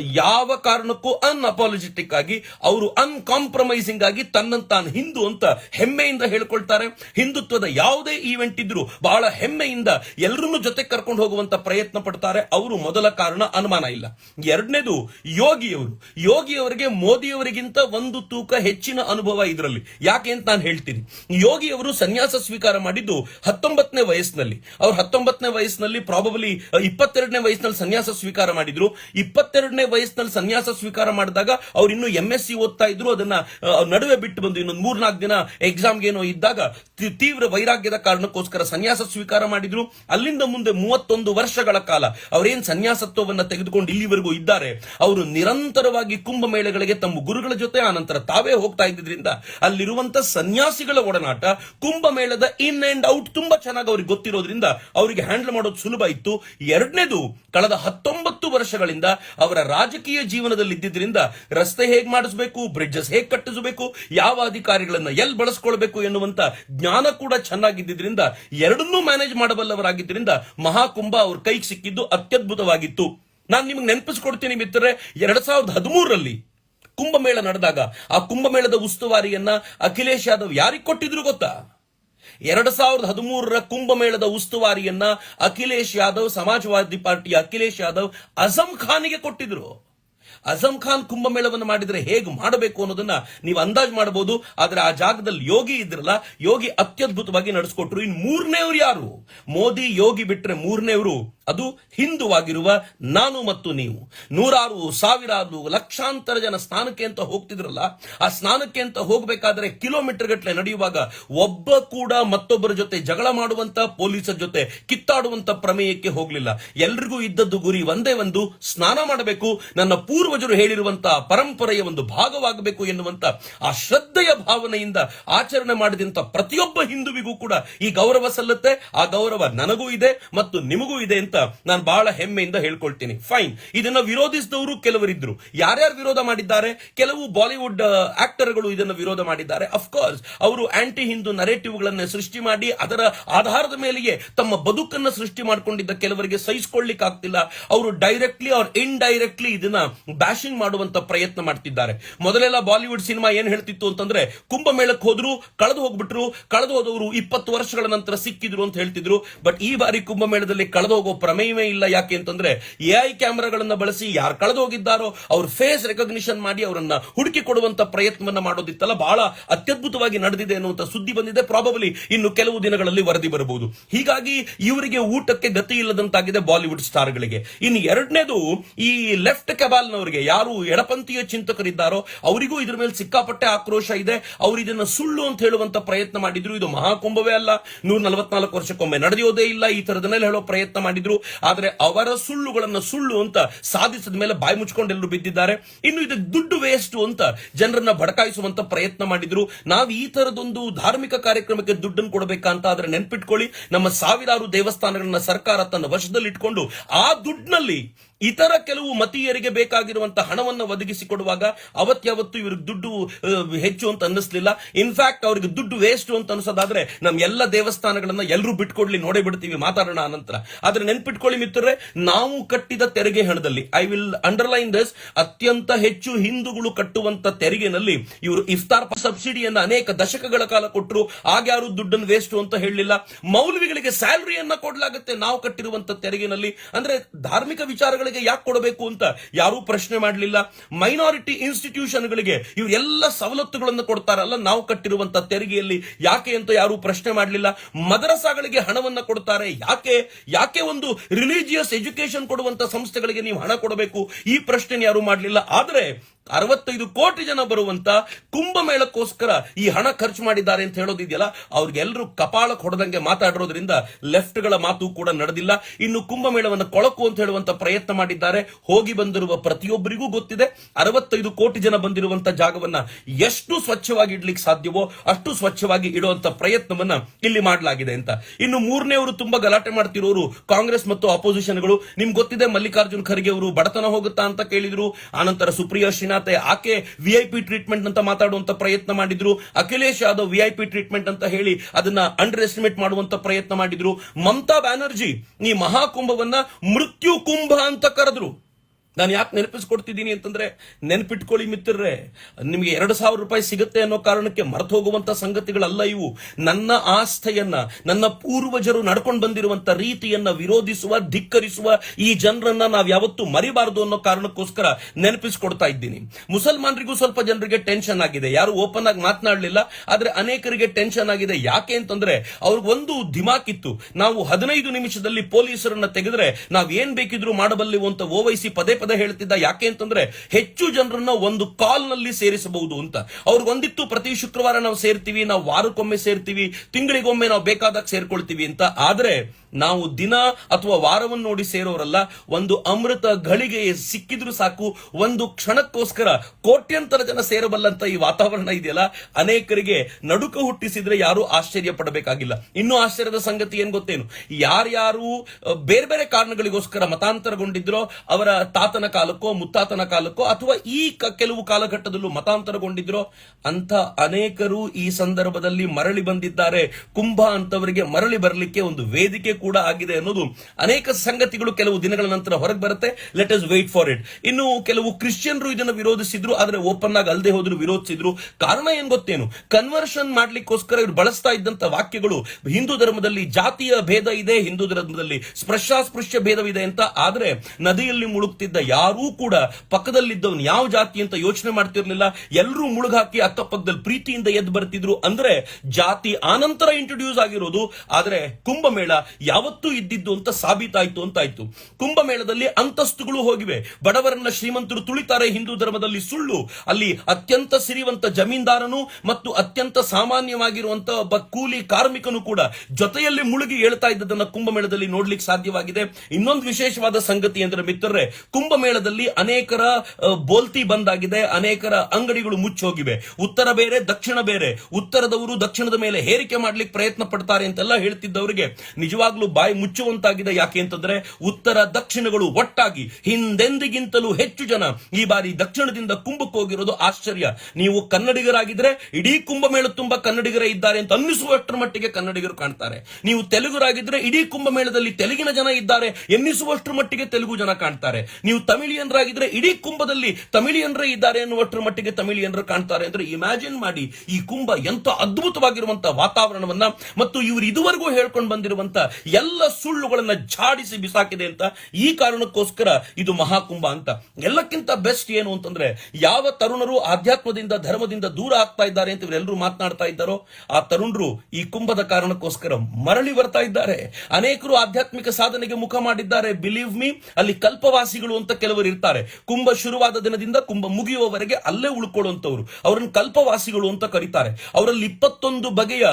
ಯಾವ ಕಾರಣಕ್ಕೂ ಅನ್ ಅಪಾಲಜೆಟಿಕ್ ಆಗಿ, ಅವರು ಅನ್ಕಾಂಪ್ರಮೈಸಿಂಗ್ ಆಗಿ ತನ್ನನ್ನು ತಾನು ಹಿಂದೂ ಅಂತ ಹೆಮ್ಮೆಯಿಂದ ಹೇಳ್ಕೊಳ್ತಾರೆ. ಹಿಂದುತ್ವದ ಯಾವುದೇ ಈವೆಂಟ್ ಇದ್ರು ಬಹಳ ಹೆಮ್ಮೆಯಿಂದ ಎಲ್ಲರನ್ನೂ ಜೊತೆ ಕರ್ಕೊಂಡು ಹೋಗುವಂತ ಪ್ರಯತ್ನ ಪಡ್ತಾರೆ. ಅವರು ಮೊದಲ ಕಾರಣ ಅನುಮಾನ ಇಲ್ಲ. ಎರಡನೇದು, ಯೋಗಿಯವರು. ಯೋಗಿಯವರಿಗೆ ಮೋದಿಯವರಿಗಿಂತ ಒಂದು ತೂಕ ಹೆಚ್ಚಿನ ಅನುಭವ ಇದರಲ್ಲಿ. ಯಾಕೆ ಅಂತ ನಾನು ಹೇಳ್ತೀನಿ. ಯೋಗಿಯವರು ಸನ್ಯಾಸ ಸ್ವೀಕಾರ ಮಾಡಿದ್ದು ಹತ್ತೊಂಬತ್ತನೇ ವಯಸ್ಸಿನಲ್ಲಿ. ಅವ್ರು ಹತ್ತೊಂಬತ್ತನೇ ವಯಸ್ಸಿನಲ್ಲಿ ಪ್ರಾಬಬಲಿ ಇಪ್ಪತ್ತೆರಡನೇ ವಯಸ್ಸಿನಲ್ಲಿ ಸನ್ಯಾಸ ಸ್ವೀಕಾರ ಮಾಡಿದ್ರು. ಇಪ್ಪತ್ತೆರಡನೇ ವಯಸ್ಸಿನಲ್ಲಿ ಸನ್ಯಾಸ ಸ್ವೀಕಾರ ಮಾಡಿದಾಗ ಅವ್ರು ಇನ್ನು ಎಂ ಎಸ್ ಓದ್ತಾ ಇದ್ರು. ಅದನ್ನ ನಡುವೆ ಬಿಟ್ಟು ಬಂದು ಇನ್ನೊಂದು ಮೂರ್ನಾಲ್ಕು ದಿನ ಎಕ್ಸಾಮ್ಗೆ ಏನೋ ಇದ್ದಾಗ ತೀವ್ರ ವೈರಾಗ್ಯದ ಕಾರಣಕ್ಕೋಸ್ಕರ ಸನ್ಯಾಸ ಸ್ವೀಕಾರ ಮಾಡಿದ್ರು. ಅಲ್ಲಿಂದ ಮುಂದೆ ಮೂವತ್ತೊಂದು ವರ್ಷಗಳ ಕಾಲ ಅವರೇನ್ ಸನ್ಯಾಸತ್ವವನ್ನ ತೆಗೆದುಕೊಂಡು ಇಲ್ಲಿವರೆಗೂ ಇದ್ದಾರೆ, ಅವರು ನಿರಂತರವಾಗಿ ಕುಂಭಮೇಳಗಳಿಗೆ ಗುರುಗಳ ಜೊತೆ ಆನಂತರ ತಾವೇ ಹೋಗ್ತಾ ಇದ್ದಿದ್ರಿಂದ ಅಲ್ಲಿರುವಂತ ಸನ್ಯಾಸಿಗಳ ಒಡನಾಟ ಕುಂಭಮೇಳದ ಇನ್ ಅಂಡ್ ಔಟ್ ತುಂಬಾ ಚೆನ್ನಾಗಿ ಅವ್ರಿಗೆ ಗೊತ್ತಿರೋದ್ರಿಂದ ಅವರಿಗೆ ಹ್ಯಾಂಡಲ್ ಮಾಡೋದು ಸುಲಭ ಇತ್ತು. ಎರಡನೇದು, ಕಳೆದ ಹತ್ತೊಂಬತ್ತು ವರ್ಷಗಳಿಂದ ಅವರ ರಾಜಕೀಯ ಜೀವನದಲ್ಲಿ ಇದ್ದಿದ್ರಿಂದ ರಸ್ತೆ ಹೇಗ್ ಮಾಡಿಸಬೇಕು, ಬ್ರಿಡ್ಜಸ್ ಹೇಗ್ ಕಟ್ಟಿಸಬೇಕು, ಯಾವ ಅಧಿಕಾರಿಗಳನ್ನ ಎಲ್ಲಿ ಬಳಸ್ಕೊಳ್ಬೇಕು ಎನ್ನುವಂತ ಜ್ಞಾನ ಕೂಡ ಚೆನ್ನಾಗಿದ್ದರಿಂದ ಎರಡನ್ನೂ ಮ್ಯಾನೇಜ್ ಮಾಡಬಲ್ಲವರಾಗಿದ್ದರಿಂದ ಮಹಾಕುಂಭ ಅವ್ರ ಕೈಗೆ ಸಿಕ್ಕಿದ್ದು ಅತ್ಯದ್ಭುತವಾಗಿತ್ತು. ನಾನು ನಿಮಗೆ ನೆನಪಿಸ್ಕೊಡ್ತೀನಿ ಮಿತ್ರರೆ, ಎರಡ್ ಸಾವಿರದ ಹದಿಮೂರರಲ್ಲಿ ಕುಂಭಮೇಳ ನಡೆದಾಗ ಆ ಕುಂಭಮೇಳದ ಉಸ್ತುವಾರಿಯನ್ನ ಅಖಿಲೇಶ್ ಯಾದವ್ ಯಾರಿಗೆ ಕೊಟ್ಟಿದ್ರು ಗೊತ್ತಾ? ಎರಡ್ ಸಾವಿರದ ಹದಿಮೂರರ ಕುಂಭಮೇಳದ ಉಸ್ತುವಾರಿಯನ್ನ ಅಖಿಲೇಶ್ ಯಾದವ್, ಸಮಾಜವಾದಿ ಪಾರ್ಟಿಯ ಅಖಿಲೇಶ್ ಯಾದವ್, ಅಜಂ ಖಾನ್ಗೆ ಕೊಟ್ಟಿದ್ರು. ಅಜಂ ಖಾನ್ ಕುಂಭಮೇಳವನ್ನು ಮಾಡಿದ್ರೆ ಹೇಗೆ ಮಾಡಬೇಕು ಅನ್ನೋದನ್ನ ನೀವು ಅಂದಾಜು ಮಾಡಬಹುದು. ಆದ್ರೆ ಆ ಜಾಗದಲ್ಲಿ ಯೋಗಿ ಇದ್ರಲ್ಲ, ಯೋಗಿ ಅತ್ಯದ್ಭುತವಾಗಿ ನಡೆಸ್ಕೊಟ್ರು. ಇನ್ ಮೂರನೇವ್ರು ಯಾರು? ಮೋದಿ ಯೋಗಿ ಬಿಟ್ರೆ ಮೂರನೇವ್ರು? ಅದು ಹಿಂದುವಾಗಿರುವ ನಾನು ಮತ್ತು ನೀವು. ನೂರಾರು, ಸಾವಿರಾರು ಲಕ್ಷಾಂತರ ಜನ ಸ್ನಾನಕ್ಕೆ ಅಂತ ಹೋಗ್ತಿದ್ರಲ್ಲ, ಆ ಸ್ನಾನಕ್ಕೆ ಅಂತ ಹೋಗಬೇಕಾದ್ರೆ ಕಿಲೋಮೀಟರ್ ಗಟ್ಟಲೆ ನಡೆಯುವಾಗ ಒಬ್ಬ ಕೂಡ ಮತ್ತೊಬ್ಬರ ಜೊತೆ ಜಗಳ ಮಾಡುವಂತ ಪೊಲೀಸರ ಜೊತೆ ಕಿತ್ತಾಡುವಂತ ಪ್ರಮೇಯಕ್ಕೆ ಹೋಗ್ಲಿಲ್ಲ. ಎಲ್ರಿಗೂ ಇದ್ದದ್ದು ಗುರಿ ಒಂದೇ ಒಂದು, ಸ್ನಾನ ಮಾಡಬೇಕು. ನನ್ನ ಪೂರ್ವಜರು ಹೇಳಿರುವಂತಹ ಪರಂಪರೆಯ ಒಂದು ಭಾಗವಾಗಬೇಕು ಎನ್ನುವಂತ ಆ ಶ್ರದ್ಧೆಯ ಭಾವನೆಯಿಂದ ಆಚರಣೆ ಮಾಡಿದಂತ ಪ್ರತಿಯೊಬ್ಬ ಹಿಂದುವಿಗೂ ಕೂಡ ಈ ಗೌರವ ಸಲ್ಲತ್ತೆ. ಆ ಗೌರವ ನನಗೂ ಇದೆ ಮತ್ತು ನಿಮಗೂ ಇದೆ ಅಂತ ನಾನು ಬಹಳ ಹೆಮ್ಮೆಯಿಂದ ಹೇಳ್ಕೊಳ್ತೀನಿ. ಫೈನ್. ಇದನ್ನ ವಿರೋಧಿಸಿದವರು ಕೆಲವರಿದ್ರು. ಯಾರ್ಯಾರು ವಿರೋಧ ಮಾಡಿದ್ದಾರೆ? ಕೆಲವು ಬಾಲಿವುಡ್ ಆಕ್ಟರ್ಗಳು ಇದನ್ನು ವಿರೋಧ ಮಾಡಿದ್ದಾರೆ. ಅಫ್ಕೋರ್ಸ್ ಅವರು ಆಂಟಿ ಹಿಂದೂ ನರೇಟಿವ್ ಗಳನ್ನ ಸೃಷ್ಟಿ ಮಾಡಿ ಅದರ ಆಧಾರದ ಮೇಲೆಯೇ ತಮ್ಮ ಬದುಕನ್ನ ಸೃಷ್ಟಿ ಮಾಡಿಕೊಂಡಿದ್ದ ಕೆಲವರಿಗೆ ಸಹಿಸಿಕೊಳ್ಳಿಕ್ ಆಗ್ತಿಲ್ಲ ಅವರು ಡೈರೆಕ್ಟ್ಲಿ ಅವ್ರ ಡೈರೆಕ್ಟ್ಲಿ ಇದನ್ನ ಬ್ಯಾಶಿಂಗ್ ಮಾಡುವಂತ ಪ್ರಯತ್ನ ಮಾಡ್ತಿದ್ದಾರೆ. ಮೊದಲೆಲ್ಲ ಬಾಲಿವುಡ್ ಸಿನಿಮಾ ಏನ್ ಹೇಳ್ತಿತ್ತು ಅಂತಂದ್ರೆ, ಕುಂಭಮೇಳಕ್ಕೆ ಹೋದ್ರು, ಕಳೆದು ಹೋಗ್ಬಿಟ್ರು, ಕಳೆದು ಹೋದವರು ಇಪ್ಪತ್ತು ವರ್ಷಗಳ ನಂತರ ಸಿಕ್ಕಿದ್ರು ಅಂತ ಹೇಳ್ತಿದ್ರು. ಬಟ್ ಈ ಬಾರಿ ಕುಂಭಮೇಳದಲ್ಲಿ ಕಳೆದು ಹೋಗೋ ಪ್ರಮೇಯವೇ ಇಲ್ಲ. ಯಾಕೆ ಅಂತಂದ್ರೆ ಎ ಐ ಕ್ಯಾಮೆರಾಗಳನ್ನ ಬಳಸಿ ಯಾರು ಕಳೆದು ಹೋಗಿದ್ದಾರೋ, ಅವ್ರ ಫೇಸ್ ರೆಕಗ್ನಿಷನ್ ಮಾಡಿ ಅವರನ್ನ ಹುಡುಕಿ ಕೊಡುವಂತ ಪ್ರಯತ್ನವನ್ನ ಮಾಡೋದಿತ್ತಲ್ಲ. ಬಹಳ ಅತ್ಯದ್ಭುತವಾಗಿ ನಡೆದಿದೆ ಅನ್ನುವಂತ ಸುದ್ದಿ ಬಂದಿದೆ. ಪ್ರಾಬಬಲಿ ಇನ್ನು ಕೆಲವು ದಿನಗಳಲ್ಲಿ ವರದಿ ಬರಬಹುದು. ಹೀಗಾಗಿ ಇವರಿಗೆ ಊಟಕ್ಕೆ ಗತಿ ಇಲ್ಲದಂತಾಗಿದೆ ಬಾಲಿವುಡ್ ಸ್ಟಾರ್ಗಳಿಗೆ ಇನ್ನು ಎರಡನೇದು, ಈ ಲೆಫ್ಟ್ ಕೆಬಾಲ್ನವರಿಗೆ ಯಾರು ಎಡಪಂಥೀಯ ಚಿಂತಕರಿದ್ದಾರೋ ಅವರಿಗೂ ಇದ್ರ ಮೇಲೆ ಸಿಕ್ಕಾಪಟ್ಟೆ ಆಕ್ರೋಶ ಇದೆ. ಅವರು ಇದನ್ನ ಸುಳ್ಳು ಅಂತ ಹೇಳುವಂತ ಪ್ರಯತ್ನ ಮಾಡಿದ್ರು. ಇದು ಮಹಾಕುಂಭವೇ ಅಲ್ಲ. ನೂರ ನಲವತ್ನಾಲ್ಕು ವರ್ಷಕ್ಕೊಮ್ಮೆ ನಡೆಯೋದೇ ಇಲ್ಲ. ಈ ತರದನ್ನೆಲ್ಲ ಹೇಳೋ ಪ್ರಯತ್ನ ಮಾಡಿದ್ರು. ಆದ್ರೆ ಅವರ ಸುಳ್ಳುಗಳನ್ನ ಸುಳ್ಳು ಅಂತ ಸಾಧಿಸಿದ ಮೇಲೆ ಬಾಯಿ ಮುಚ್ಕೊಂಡು ಎಲ್ಲರೂ ಬಿದ್ದಿದ್ದಾರೆ. ಇನ್ನು ಇದು ದುಡ್ಡು ವೇಸ್ಟ್ ಅಂತ ಜನರನ್ನ ಬಡಕಾಯಿಸುವಂತ ಪ್ರಯತ್ನ ಮಾಡಿದ್ರು. ನಾವು ಈ ತರದೊಂದು ಧಾರ್ಮಿಕ ಕಾರ್ಯಕ್ರಮಕ್ಕೆ ದುಡ್ಡನ್ನು ಕೊಡಬೇಕಂತ ಆದ್ರೆ ನೆನ್ಪಿಟ್ಕೊಳ್ಳಿ. ನಮ್ಮ ಸಾವಿರಾರು ದೇವಸ್ಥಾನಗಳನ್ನ ಸರ್ಕಾರ ತನ್ನ ವಶದಲ್ಲಿ ಇಟ್ಕೊಂಡು ಆ ದುಡ್ಡಿನಲ್ಲಿ ಇತರ ಕೆಲವು ಮತೀಯರಿಗೆ ಬೇಕಾಗಿರುವಂತಹ ಹಣವನ್ನು ಒದಗಿಸಿಕೊಡುವಾಗ ಅವತ್ಯಾವತ್ತು ಇವ್ರಿಗೆ ದುಡ್ಡು ಹೆಚ್ಚು ಅಂತ ಅನ್ನಿಸ್ಲಿಲ್ಲ. ಇನ್ಫ್ಯಾಕ್ಟ್ ಅವ್ರಿಗೆ ದುಡ್ಡು ವೇಸ್ಟ್ ಅಂತ ಅನ್ಸೋದಾದ್ರೆ ನಮ್ ಎಲ್ಲ ದೇವಸ್ಥಾನಗಳನ್ನ ಎಲ್ಲರೂ ಬಿಟ್ಕೊಡ್ಲಿ, ನೋಡೇ ಬಿಡ್ತೀವಿ, ಮಾತಾಡೋಣ ಅನಂತರ. ಆದ್ರೆ ನೆನ್ಪಿಟ್ಕೊಳ್ಳಿ ಮಿತ್ರರೇ, ನಾವು ಕಟ್ಟಿದ ತೆರಿಗೆ ಹಣದಲ್ಲಿ ಐ ವಿಲ್ ಅಂಡರ್ಲೈನ್ ದಿಸ್ ಅತ್ಯಂತ ಹೆಚ್ಚು ಹಿಂದೂಗಳು ಕಟ್ಟುವಂತ ತೆರಿಗೆನಲ್ಲಿ ಇವರು ಇಫ್ತಾರ್ ಸಬ್ಸಿಡಿಯನ್ನ ಅನೇಕ ದಶಕಗಳ ಕಾಲ ಕೊಟ್ಟರು ಆಗ್ಯಾರು ದುಡ್ಡನ್ನು ವೇಸ್ಟ್ ಅಂತ ಹೇಳಲಿಲ್ಲ. ಮೌಲ್ವಿಗಳಿಗೆ ಸ್ಯಾಲರಿಯನ್ನ ಕೊಡಲಾಗುತ್ತೆ ನಾವು ಕಟ್ಟಿರುವಂತ ತೆರಿಗೆನಲ್ಲಿ. ಅಂದ್ರೆ ಧಾರ್ಮಿಕ ವಿಚಾರಗಳಿಗೆ ಯಾಕೆ ಕೊಡಬೇಕು ಅಂತ ಯಾರೂ ಪ್ರಶ್ನೆ ಮಾಡಲಿಲ್ಲ. ಮೈನಾರಿಟಿ ಇನ್ಸ್ಟಿಟ್ಯೂಷನ್ಗಳಿಗೆ ಇವರೆಲ್ಲ ಸವಲತ್ತುಗಳನ್ನು ಕೊಡ್ತಾರಲ್ಲ, ನಾವು ಕಟ್ಟಿರುವಂತ ತೆರಿಗೆಯಲ್ಲಿ ಯಾಕೆ ಅಂತ ಯಾರೂ ಪ್ರಶ್ನೆ ಮಾಡಲಿಲ್ಲ. ಮದರಸಾಗಳಿಗೆ ಹಣವನ್ನ ಕೊಡ್ತಾರೆ, ಯಾಕೆ? ಯಾಕೆ ಒಂದು ರಿಲಿಜಿಯಸ್ ಎಜುಕೇಶನ್ ಕೊಡುವಂತ ಸಂಸ್ಥೆಗಳಿಗೆ ನೀವು ಹಣ ಕೊಡಬೇಕು? ಈ ಪ್ರಶ್ನೆ ಯಾರು ಮಾಡಲಿಲ್ಲ. ಆದ್ರೆ ಅರವತ್ತೈದು ಕೋಟಿ ಜನ ಬರುವಂತ ಕುಂಭಮೇಳಕ್ಕೋಸ್ಕರ ಈ ಹಣ ಖರ್ಚು ಮಾಡಿದ್ದಾರೆ ಅಂತ ಹೇಳೋದಿದೆಯಲ್ಲ ಅವ್ರಿಗೆಲ್ಲರೂ ಕಪಾಳಕ್ಕೆ ಹೊಡೆದಂಗೆ ಮಾತಾಡಿರೋದ್ರಿಂದ ಲೆಫ್ಟ್ಗಳ ಮಾತು ಕೂಡ ನಡೆದಿಲ್ಲ. ಇನ್ನು ಕುಂಭಮೇಳವನ್ನು ಕೊಳಕು ಅಂತ ಹೇಳುವಂತ ಪ್ರಯತ್ನ ಮಾಡಿದ್ದಾರೆ. ಹೋಗಿ ಬಂದಿರುವ ಪ್ರತಿಯೊಬ್ಬರಿಗೂ ಗೊತ್ತಿದೆ, ಅರವತ್ತೈದು ಕೋಟಿ ಜನ ಬಂದಿರುವಂತ ಜಾಗವನ್ನ ಎಷ್ಟು ಸ್ವಚ್ಛವಾಗಿ ಇಡ್ಲಿಕ್ಕೆ ಸಾಧ್ಯವೋ ಅಷ್ಟು ಸ್ವಚ್ಛವಾಗಿ ಇಡುವಂತ ಪ್ರಯತ್ನವನ್ನ ಇಲ್ಲಿ ಮಾಡಲಾಗಿದೆ ಅಂತ. ಇನ್ನು ಮೂರನೇವರು ತುಂಬಾ ಗಲಾಟೆ ಮಾಡ್ತಿರೋರು ಕಾಂಗ್ರೆಸ್ ಮತ್ತು ಅಪೋಸಿಷನ್ಗಳು. ನಿಮ್ಗೆ ಗೊತ್ತಿದೆ ಮಲ್ಲಿಕಾರ್ಜುನ್ ಖರ್ಗೆ ಅವರು ಬಡತನ ಹೋಗುತ್ತಾ ಅಂತ ಕೇಳಿದ್ರು. ಆನಂತರ ಸುಪ್ರಿಯಾ ಶ್ರೀನಾಥೆ ಆಕೆ ವಿಐಪಿ ಟ್ರೀಟ್ಮೆಂಟ್ ಅಂತ ಮಾತಾಡುವಂತ ಪ್ರಯತ್ನ ಮಾಡಿದ್ರು. ಅಖಿಲೇಶ್ ಯಾದವ್ ವಿಐಪಿ ಟ್ರೀಟ್ಮೆಂಟ್ ಅಂತ ಹೇಳಿ ಅದನ್ನ ಅಂಡರ್ ಎಸ್ಟಿಮೇಟ್ ಮಾಡುವಂತ ಪ್ರಯತ್ನ ಮಾಡಿದ್ರು. ಮಮತಾ ಬ್ಯಾನರ್ಜಿ ಈ ಮಹಾಕುಂಭವನ್ನ ಮೃತ್ಯು ಕುಂಭ ಅಂತ ಕರೆದ್ರು. ನಾನು ಯಾಕೆ ನೆನಪಿಸ್ಕೊಡ್ತಿದ್ದೀನಿ ಅಂತಂದ್ರೆ, ನೆನಪಿಟ್ಕೊಳ್ಳಿ ಮಿತ್ರರೇ, ನಿಮಗೆ ಎರಡು ಸಾವಿರ ರೂಪಾಯಿ ಸಿಗುತ್ತೆ ಅನ್ನೋ ಕಾರಣಕ್ಕೆ ಮರೆತು ಹೋಗುವಂತ ಸಂಗತಿಗಳಲ್ಲ ಇವು. ನನ್ನ ಆಸ್ಥೆಯನ್ನ, ನನ್ನ ಪೂರ್ವಜರು ನಡ್ಕೊಂಡು ಬಂದಿರುವಂತ ರೀತಿಯನ್ನ ವಿರೋಧಿಸುವ, ಧಿಕ್ಕರಿಸುವ ಈ ಜನರನ್ನ ನಾವು ಯಾವತ್ತೂ ಮರಿಬಾರದು ಅನ್ನೋ ಕಾರಣಕ್ಕೋಸ್ಕರ ನೆನಪಿಸ್ಕೊಡ್ತಾ ಇದ್ದೀನಿ. ಮುಸಲ್ಮಾನರಿಗೂ ಸ್ವಲ್ಪ ಜನರಿಗೆ ಟೆನ್ಷನ್ ಆಗಿದೆ. ಯಾರು ಓಪನ್ ಆಗಿ ಮಾತನಾಡಲಿಲ್ಲ, ಆದ್ರೆ ಅನೇಕರಿಗೆ ಟೆನ್ಷನ್ ಆಗಿದೆ. ಯಾಕೆ ಅಂತಂದ್ರೆ ಅವ್ರಿಗೊಂದು ದಿಮಾಕ್ ಇತ್ತು ನಾವು ಹದಿನೈದು ನಿಮಿಷದಲ್ಲಿ ಪೊಲೀಸರನ್ನ ತೆಗೆದ್ರೆ ನಾವ್ ಏನ್ ಬೇಕಿದ್ರು ಮಾಡಬಲ್ಲೆವು ಅಂತ ಓವೈಸಿ ಪದೇ ಪದೇ ಹೇಳ್ತಿದ್ದ ಯಾಕೆ ಅಂತಂದ್ರೆ ಹೆಚ್ಚು ಜನರನ್ನ ಒಂದು ಕಾಲ್ನಲ್ಲಿ ಸೇರಿಸಬಹುದು ಅಂತ. ಅವ್ರಿಗೊಂದಿತ್ತು ಪ್ರತಿ ಶುಕ್ರವಾರ ನಾವು ಸೇರ್ತೀವಿ, ನಾವು ವಾರಕ್ಕೊಮ್ಮೆ ಸೇರ್ತೀವಿ, ತಿಂಗಳಿಗೊಮ್ಮೆ ನಾವು ಬೇಕಾದಾಗ ಸೇರ್ಕೊಳ್ತೀವಿ ಅಂತ. ಆದ್ರೆ ನಾವು ದಿನ ಅಥವಾ ವಾರವನ್ನು ನೋಡಿ ಸೇರೋರಲ್ಲ, ಒಂದು ಅಮೃತ ಗಳಿಗೆ ಸಿಕ್ಕಿದ್ರು ಸಾಕು, ಒಂದು ಕ್ಷಣಕ್ಕೋಸ್ಕರ ಕೋಟ್ಯಂತರ ಜನ ಸೇರಬಲ್ಲಂತ ಈ ವಾತಾವರಣ ಇದೆಯಲ್ಲ, ಅನೇಕರಿಗೆ ನಡುಕ ಹುಟ್ಟಿಸಿದ್ರೆ ಯಾರು ಆಶ್ಚರ್ಯ ಪಡಬೇಕಾಗಿಲ್ಲ. ಇನ್ನು ಆಶ್ಚರ್ಯದ ಸಂಗತಿ ಏನ್ ಗೊತ್ತೇನು? ಯಾರ್ಯಾರು ಬೇರೆ ಬೇರೆ ಕಾರಣಗಳಿಗೋಸ್ಕರ ಮತಾಂತರಗೊಂಡಿದ್ರೋ, ಅವರ ತಾತನ ಕಾಲಕ್ಕೋ, ಮುತ್ತಾತನ ಕಾಲಕ್ಕೋ ಅಥವಾ ಈ ಕೆಲವು ಕಾಲಘಟ್ಟದಲ್ಲೂ ಮತಾಂತರಗೊಂಡಿದ್ರೋ ಅಂತ ಅನೇಕರು ಈ ಸಂದರ್ಭದಲ್ಲಿ ಮರಳಿ ಬಂದಿದ್ದಾರೆ. ಕುಂಭ ಅಂತವರಿಗೆ ಮರಳಿ ಬರಲಿಕ್ಕೆ ಒಂದು ವೇದಿಕೆ ಕೂಡ ಆಗಿದೆ ಅನ್ನೋದು ಅನೇಕ ಸಂಗತಿಗಳು ಕೆಲವು ದಿನಗಳ ನಂತರ ಹೊರಗೆ ಬರುತ್ತೆ. Let us wait for it ಇನ್ನು ಕೆಲವು ಕ್ರಿಶ್ಚಿಯನ್ರು ಇದನ್ನು ವಿರೋಧಿಸಿದ್ರು, ಆದರೆ ಓಪನ್ ಆಗಿ ಅಲ್ಲದೆ ಹೋದ್ರು, ವಿರೋಧಿಸಿದ್ರು. ಕಾರಣ ಏನ್ ಗೊತ್ತೇನು? ಕನ್ವರ್ಷನ್ ಮಾಡ್ಲಿಕ್ಕೋಸ್ಕರ ಇವರು ಬಳಸ್ತಾ ಇದ್ದಂತ ವಾಕ್ಯಗಳು, ಹಿಂದೂ ಧರ್ಮದಲ್ಲಿ ಜಾತಿಯ ಭೇದ ಇದೆ, ಹಿಂದೂ ಧರ್ಮದಲ್ಲಿ ಸ್ಪರ್ಶಾಸ್ಪೃಶ್ಯ ಭೇದವಿದೆ ಅಂತ. ಆದ್ರೆ ನದಿಯಲ್ಲಿ ಮುಳುಗ್ತಿದ್ದ ಯಾರೂ ಕೂಡ ಪಕ್ಕದಲ್ಲಿದ್ದವನು ಯಾವ ಜಾತಿ ಅಂತ ಯೋಚನೆ ಮಾಡ್ತಿರ್ಲಿಲ್ಲ. ಎಲ್ಲರೂ ಮುಳುಗಾಕಿ ಅಕ್ಕಪಕ್ಕದಲ್ಲಿ ಪ್ರೀತಿಯಿಂದ ಎದ್ದು ಬರ್ತಿದ್ರು ಅಂದ್ರೆ ಜಾತಿ ಆನಂತರ ಇಂಟ್ರೊಡ್ಯೂಸ್ ಆಗಿರೋದು. ಆದ್ರೆ ಕುಂಭಮೇಳ ಯಾವತ್ತೂ ಇದ್ದಿದ್ದು ಅಂತ ಸಾಬೀತಾಯ್ತು ಅಂತಾಯ್ತು. ಕುಂಭಮೇಳದಲ್ಲಿ ಅಂತಸ್ತುಗಳು ಹೋಗಿವೆ. ಬಡವರನ್ನ ಶ್ರೀಮಂತರು ತುಳಿತಾರೆ ಹಿಂದೂ ಧರ್ಮದಲ್ಲಿ ಸುಳ್ಳು. ಅಲ್ಲಿ ಅತ್ಯಂತ ಸಿರಿವಂತ ಜಮೀನ್ದಾರನು ಮತ್ತು ಅತ್ಯಂತ ಸಾಮಾನ್ಯವಾಗಿರುವಂತ ಒಬ್ಬ ಕೂಲಿ ಕಾರ್ಮಿಕನು ಕೂಡ ಜೊತೆಯಲ್ಲಿ ಮುಳುಗಿ ಹೇಳ್ತಾ ಇದ್ದದನ್ನ ಕುಂಭಮೇಳದಲ್ಲಿ ನೋಡ್ಲಿಕ್ಕೆ ಸಾಧ್ಯವಾಗಿದೆ. ಇನ್ನೊಂದು ವಿಶೇಷವಾದ ಸಂಗತಿ ಅಂದ್ರೆ ಮಿತ್ರರೇ ಕುಂಭಮೇಳದಲ್ಲಿ ಅನೇಕರ ಬೋಲ್ತಿ ಬಂದಾಗಿದೆ, ಅನೇಕರ ಅಂಗಡಿಗಳು ಮುಚ್ಚೋಗಿವೆ. ಉತ್ತರ ಬೇರೆ, ದಕ್ಷಿಣ ಬೇರೆ. ಉತ್ತರದವರು ದಕ್ಷಿಣದ ಮೇಲೆ ಹೇರಿಕೆ ಮಾಡ್ಲಿಕ್ಕೆ ಪ್ರಯತ್ನ ಪಡ್ತಾರೆ ಅಂತೆಲ್ಲ ಹೇಳ್ತಿದ್ದವರಿಗೆ ನಿಜವಾಗ್ಲೂ ಬಾಯಿ ಮುಚ್ಚುವಂತಾಗಿದೆ. ಯಾಕೆ ಅಂತಂದ್ರೆ ಉತ್ತರ ದಕ್ಷಿಣಗಳು ಒಟ್ಟಾಗಿ ಹಿಂದೆಂದಿಗಿಂತಲೂ ಹೆಚ್ಚು ಜನ ಈ ಬಾರಿ ದಕ್ಷಿಣದಿಂದ ಕುಂಭಕ್ಕೆ ಹೋಗಿರೋದು ಆಶ್ಚರ್ಯ. ನೀವು ಕನ್ನಡಿಗರಾಗಿದ್ರೆ ಇಡೀ ಕುಂಭಮೇಳ ತುಂಬಾ ಕನ್ನಡಿಗರೇ ಇದ್ದಾರೆ ಅಂತ ಅನ್ನಿಸುವಷ್ಟರ ಮಟ್ಟಿಗೆ ಕನ್ನಡಿಗರು ಕಾಣ್ತಾರೆ. ನೀವು ತೆಲುಗುರಾಗಿದ್ರೆ ಇಡೀ ಕುಂಭಮೇಳದಲ್ಲಿ ತೆಲುಗಿನ ಜನ ಇದ್ದಾರೆ, ಎನ್ನಿಸುವಷ್ಟರ ಮಟ್ಟಿಗೆ ತೆಲುಗು ಜನ ಕಾಣ್ತಾರೆ. ನೀವು ತಮಿಳಿಯನ್ರಾಗಿದ್ರೆ ಇಡೀ ಕುಂಭದಲ್ಲಿ ತಮಿಳಿಯನ್ರೇ ಇದ್ದಾರೆ ಅನ್ನುವಷ್ಟರ ಮಟ್ಟಿಗೆ ತಮಿಳಿಯನ್ರು ಕಾಣ್ತಾರೆ ಅಂದ್ರೆ ಇಮ್ಯಾಜಿನ್ ಮಾಡಿ ಈ ಕುಂಭ ಎಂತ ಅದ್ಭುತವಾಗಿರುವಂತ ವಾತಾವರಣವನ್ನ ಮತ್ತು ಇವರು ಇದುವರೆಗೂ ಹೇಳ್ಕೊಂಡು ಬಂದಿರುವಂತ ಎಲ್ಲ ಸುಳ್ಳುಗಳನ್ನ ಝಾಡಿಸಿ ಬಿಸಾಕಿದೆ ಅಂತ ಈ ಕಾರಣಕ್ಕೋಸ್ಕರ ಇದು ಮಹಾಕುಂಭ ಅಂತ. ಎಲ್ಲಕ್ಕಿಂತ ಬೆಸ್ಟ್ ಏನು ಅಂತಂದ್ರೆ ಯಾವ ತರುಣರು ಆಧ್ಯಾತ್ಮದಿಂದ, ಧರ್ಮದಿಂದ ದೂರ ಆಗ್ತಾ ಇದ್ದಾರೆ ಅಂತ ಇವರೆಲ್ಲರೂ ಮಾತನಾಡ್ತಾ ಇದ್ದಾರೋ, ಆ ತರುಣರು ಈ ಕುಂಭದ ಕಾರಣಕ್ಕೋಸ್ಕರ ಮರಳಿ ಬರ್ತಾ ಇದ್ದಾರೆ. ಅನೇಕರು ಆಧ್ಯಾತ್ಮಿಕ ಸಾಧನೆಗೆ ಮುಖ ಮಾಡಿದ್ದಾರೆ. ಬಿಲೀವ್ ಮೀ ಅಲ್ಲಿ ಕಲ್ಪವಾಸಿಗಳು ಅಂತ ಕೆಲವರು ಇರ್ತಾರೆ. ಕುಂಭ ಶುರುವಾದ ದಿನದಿಂದ ಕುಂಭ ಮುಗಿಯುವವರೆಗೆ ಅಲ್ಲೇ ಉಳ್ಕೊಳ್ಳುವಂತವ್ರು ಅವರನ್ನು ಕಲ್ಪವಾಸಿಗಳು ಅಂತ ಕರೀತಾರೆ. ಅವರಲ್ಲಿ ಇಪ್ಪತ್ತೊಂದು ಬಗೆಯ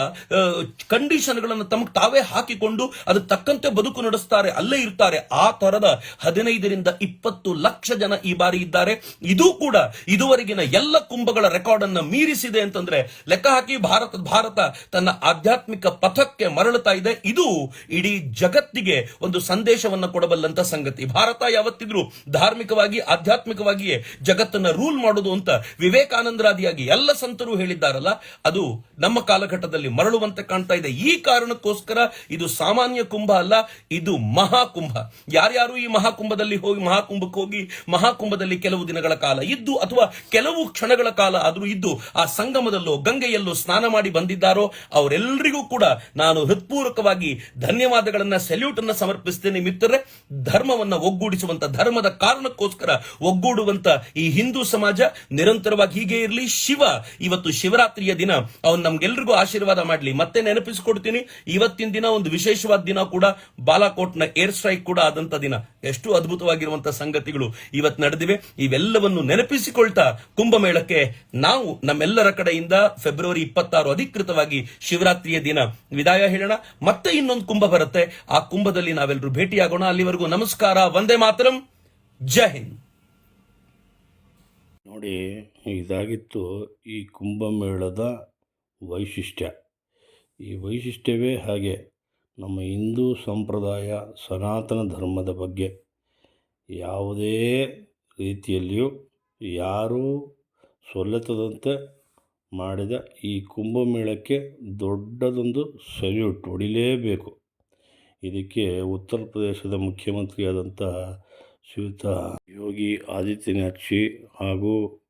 ಕಂಡೀಷನ್ಗಳನ್ನು ತಮಗೆ ತಾವೇ ಹಾಕಿಕೊಂಡು ಅದಕ್ಕೆ ತಕ್ಕಂತೆ ಬದುಕು ನಡೆಸ್ತಾರೆ, ಅಲ್ಲೇ ಇರ್ತಾರೆ. ಆ ತರದ ಹದಿನೈದರಿಂದ ಇಪ್ಪತ್ತು ಲಕ್ಷ ಜನ ಈ ಬಾರಿ ಇದ್ದಾರೆ. ಇದು ಕೂಡ ಇದುವರೆಗಿನ ಎಲ್ಲ ಕುಂಭಗಳ ರೆಕಾರ್ಡ್ ಅನ್ನು ಮೀರಿಸಿದೆ ಅಂತಂದ್ರೆ ಲೆಕ್ಕ ಹಾಕಿ ಭಾರತ ಭಾರತ ತನ್ನ ಆಧ್ಯಾತ್ಮಿಕ ಪಥಕ್ಕೆ ಮರಳುತ್ತಾ ಇದೆ. ಇದು ಇಡೀ ಜಗತ್ತಿಗೆ ಒಂದು ಸಂದೇಶವನ್ನ ಕೊಡಬಲ್ಲಂತ ಸಂಗತಿ. ಭಾರತ ಯಾವತ್ತಿದ್ರೂ ಧಾರ್ಮಿಕವಾಗಿ, ಆಧ್ಯಾತ್ಮಿಕವಾಗಿಯೇ ಜಗತ್ತನ್ನ ರೂಲ್ ಮಾಡೋದು ಅಂತ ವಿವೇಕಾನಂದರಾದಿಯಾಗಿ ಎಲ್ಲ ಸಂತರು ಹೇಳಿದ್ದಾರಲ್ಲ, ಅದು ನಮ್ಮ ಕಾಲಘಟ್ಟದಲ್ಲಿ ಮರಳುವಂತೆ ಕಾಣ್ತಾ ಇದೆ. ಈ ಕಾರಣಕ್ಕೋಸ್ಕರ ಇದು ಸಾಮಾನ್ಯ ಕುಂಭ ಅಲ್ಲ, ಇದು ಮಹಾಕುಂಭ. ಯಾರ್ಯಾರು ಈ ಮಹಾಕುಂಭದಲ್ಲಿ ಹೋಗಿ, ಮಹಾಕುಂಭಕ್ಕೆ ಹೋಗಿ, ಮಹಾಕುಂಭದಲ್ಲಿ ಕೆಲವು ದಿನಗಳ ಕಾಲ ಇದ್ದು ಅಥವಾ ಕೆಲವು ಕ್ಷಣಗಳ ಕಾಲ ಆದರೂ ಇದ್ದು ಆ ಸಂಗಮದಲ್ಲೋ, ಗಂಗೆಯಲ್ಲೋ ಸ್ನಾನ ಮಾಡಿ ಬಂದಿದ್ದಾರೋ ಅವರೆಲ್ಲರಿಗೂ ಕೂಡ ನಾನು ಹೃತ್ಪೂರ್ವಕವಾಗಿ ಧನ್ಯವಾದಗಳನ್ನ ಸೆಲ್ಯೂಟ್ ಅನ್ನ ಸಮರ್ಪಿಸ್ತೇನೆ ಮಿತ್ರರೇ. ಧರ್ಮವನ್ನ ಒಗ್ಗೂಡಿಸುವಂತ, ಧರ್ಮದ ಕಾರಣಕ್ಕೋಸ್ಕರ ಒಗ್ಗೂಡುವಂತ ಈ ಹಿಂದೂ ಸಮಾಜ ನಿರಂತರವಾಗಿ ಹೀಗೆ ಇರಲಿ. ಶಿವ, ಇವತ್ತು ಶಿವರಾತ್ರಿಯ ದಿನ, ಅವನು ನಮ್ಗೆಲ್ರಿಗೂ ಆಶೀರ್ವಾದ ಮಾಡಲಿ. ಮತ್ತೆ ನೆನಪಿಸಿಕೊಡ್ತೀನಿ, ಇವತ್ತಿನ ದಿನ ಒಂದು ವಿಶೇಷವಾದ ದಿನ ಕೂಡ, ಬಾಲಾಕೋಟ್ನ ಏರ್ ಸ್ಟ್ರೈಕ್ ಕೂಡ ಆದಂತ ದಿನ. ಎಷ್ಟು ಅದ್ಭುತವಾಗಿರುವಂತಹ ಸಂಗತಿಗಳು ಇವತ್ತು ನಡೆದಿವೆ. ಇವೆಲ್ಲವನ್ನು ನೆನಪಿಸಿಕೊಳ್ತಾ ಕುಂಭಮೇಳಕ್ಕೆ ನಾವು ನಮ್ಮೆಲ್ಲರ ಕಡೆಯಿಂದ ಫೆಬ್ರವರಿ ಇಪ್ಪತ್ತಾರು ಅಧಿಕೃತವಾಗಿ ಶಿವರಾತ್ರಿಯ ದಿನ ವಿದಾಯ ಹೇಳೋಣ. ಮತ್ತೆ ಇನ್ನೊಂದು ಕುಂಭ ಬರುತ್ತೆ. ಆ ಕುಂಭದಲ್ಲಿ ನಾವೆಲ್ಲರೂ ಭೇಟಿಯಾಗೋಣ. ಅಲ್ಲಿವರೆಗೂ ನಮಸ್ಕಾರ. ವಂದೇ ಮಾತರಂ. ಜೈ ಹಿಂದ್. ನೋಡಿ, ಇದಾಗಿತ್ತು ಈ ಕುಂಭಮೇಳದ ವೈಶಿಷ್ಟ್ಯ. ಈ ವೈಶಿಷ್ಟ್ಯವೇ ಹಾಗೆ ನಮ್ಮ ಹಿಂದೂ ಸಂಪ್ರದಾಯ ಸನಾತನ ಧರ್ಮದ ಬಗ್ಗೆ. ಯಾವುದೇ ರೀತಿಯಲ್ಲಿಯೂ ಯಾರೂ ಸೊಲ್ಲೆತ್ತದಂತೆ ಮಾಡಿದ ಈ ಕುಂಭಮೇಳಕ್ಕೆ ದೊಡ್ಡದೊಂದು ಸಲ್ಯೂಟ್ ಹೊಡಿಲೇಬೇಕು ಇದಕ್ಕೆ ಉತ್ತರ ಪ್ರದೇಶದ ಮುಖ್ಯಮಂತ್ರಿಯಾದಂತಹ ಶ್ರೀಯುತ ಯೋಗಿ ಆದಿತ್ಯನಾಥ್ ಹಾಗೂ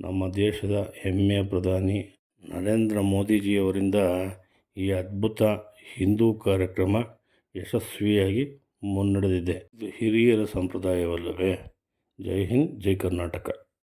ನಮ್ಮ ದೇಶದ ಹೆಮ್ಮೆಯ ಪ್ರಧಾನಿ ನರೇಂದ್ರ ಮೋದಿಜಿಯವರಿಂದ ಈ ಅದ್ಭುತ ಹಿಂದೂ ಕಾರ್ಯಕ್ರಮ ಯಶಸ್ವಿಯಾಗಿ ಮುನ್ನಡೆದಿದೆ. ಇದು ಹಿರಿಯರ ಸಂಪ್ರದಾಯವಲ್ಲವೇ? ಜೈ ಹಿಂದ್, ಜೈ ಕರ್ನಾಟಕ.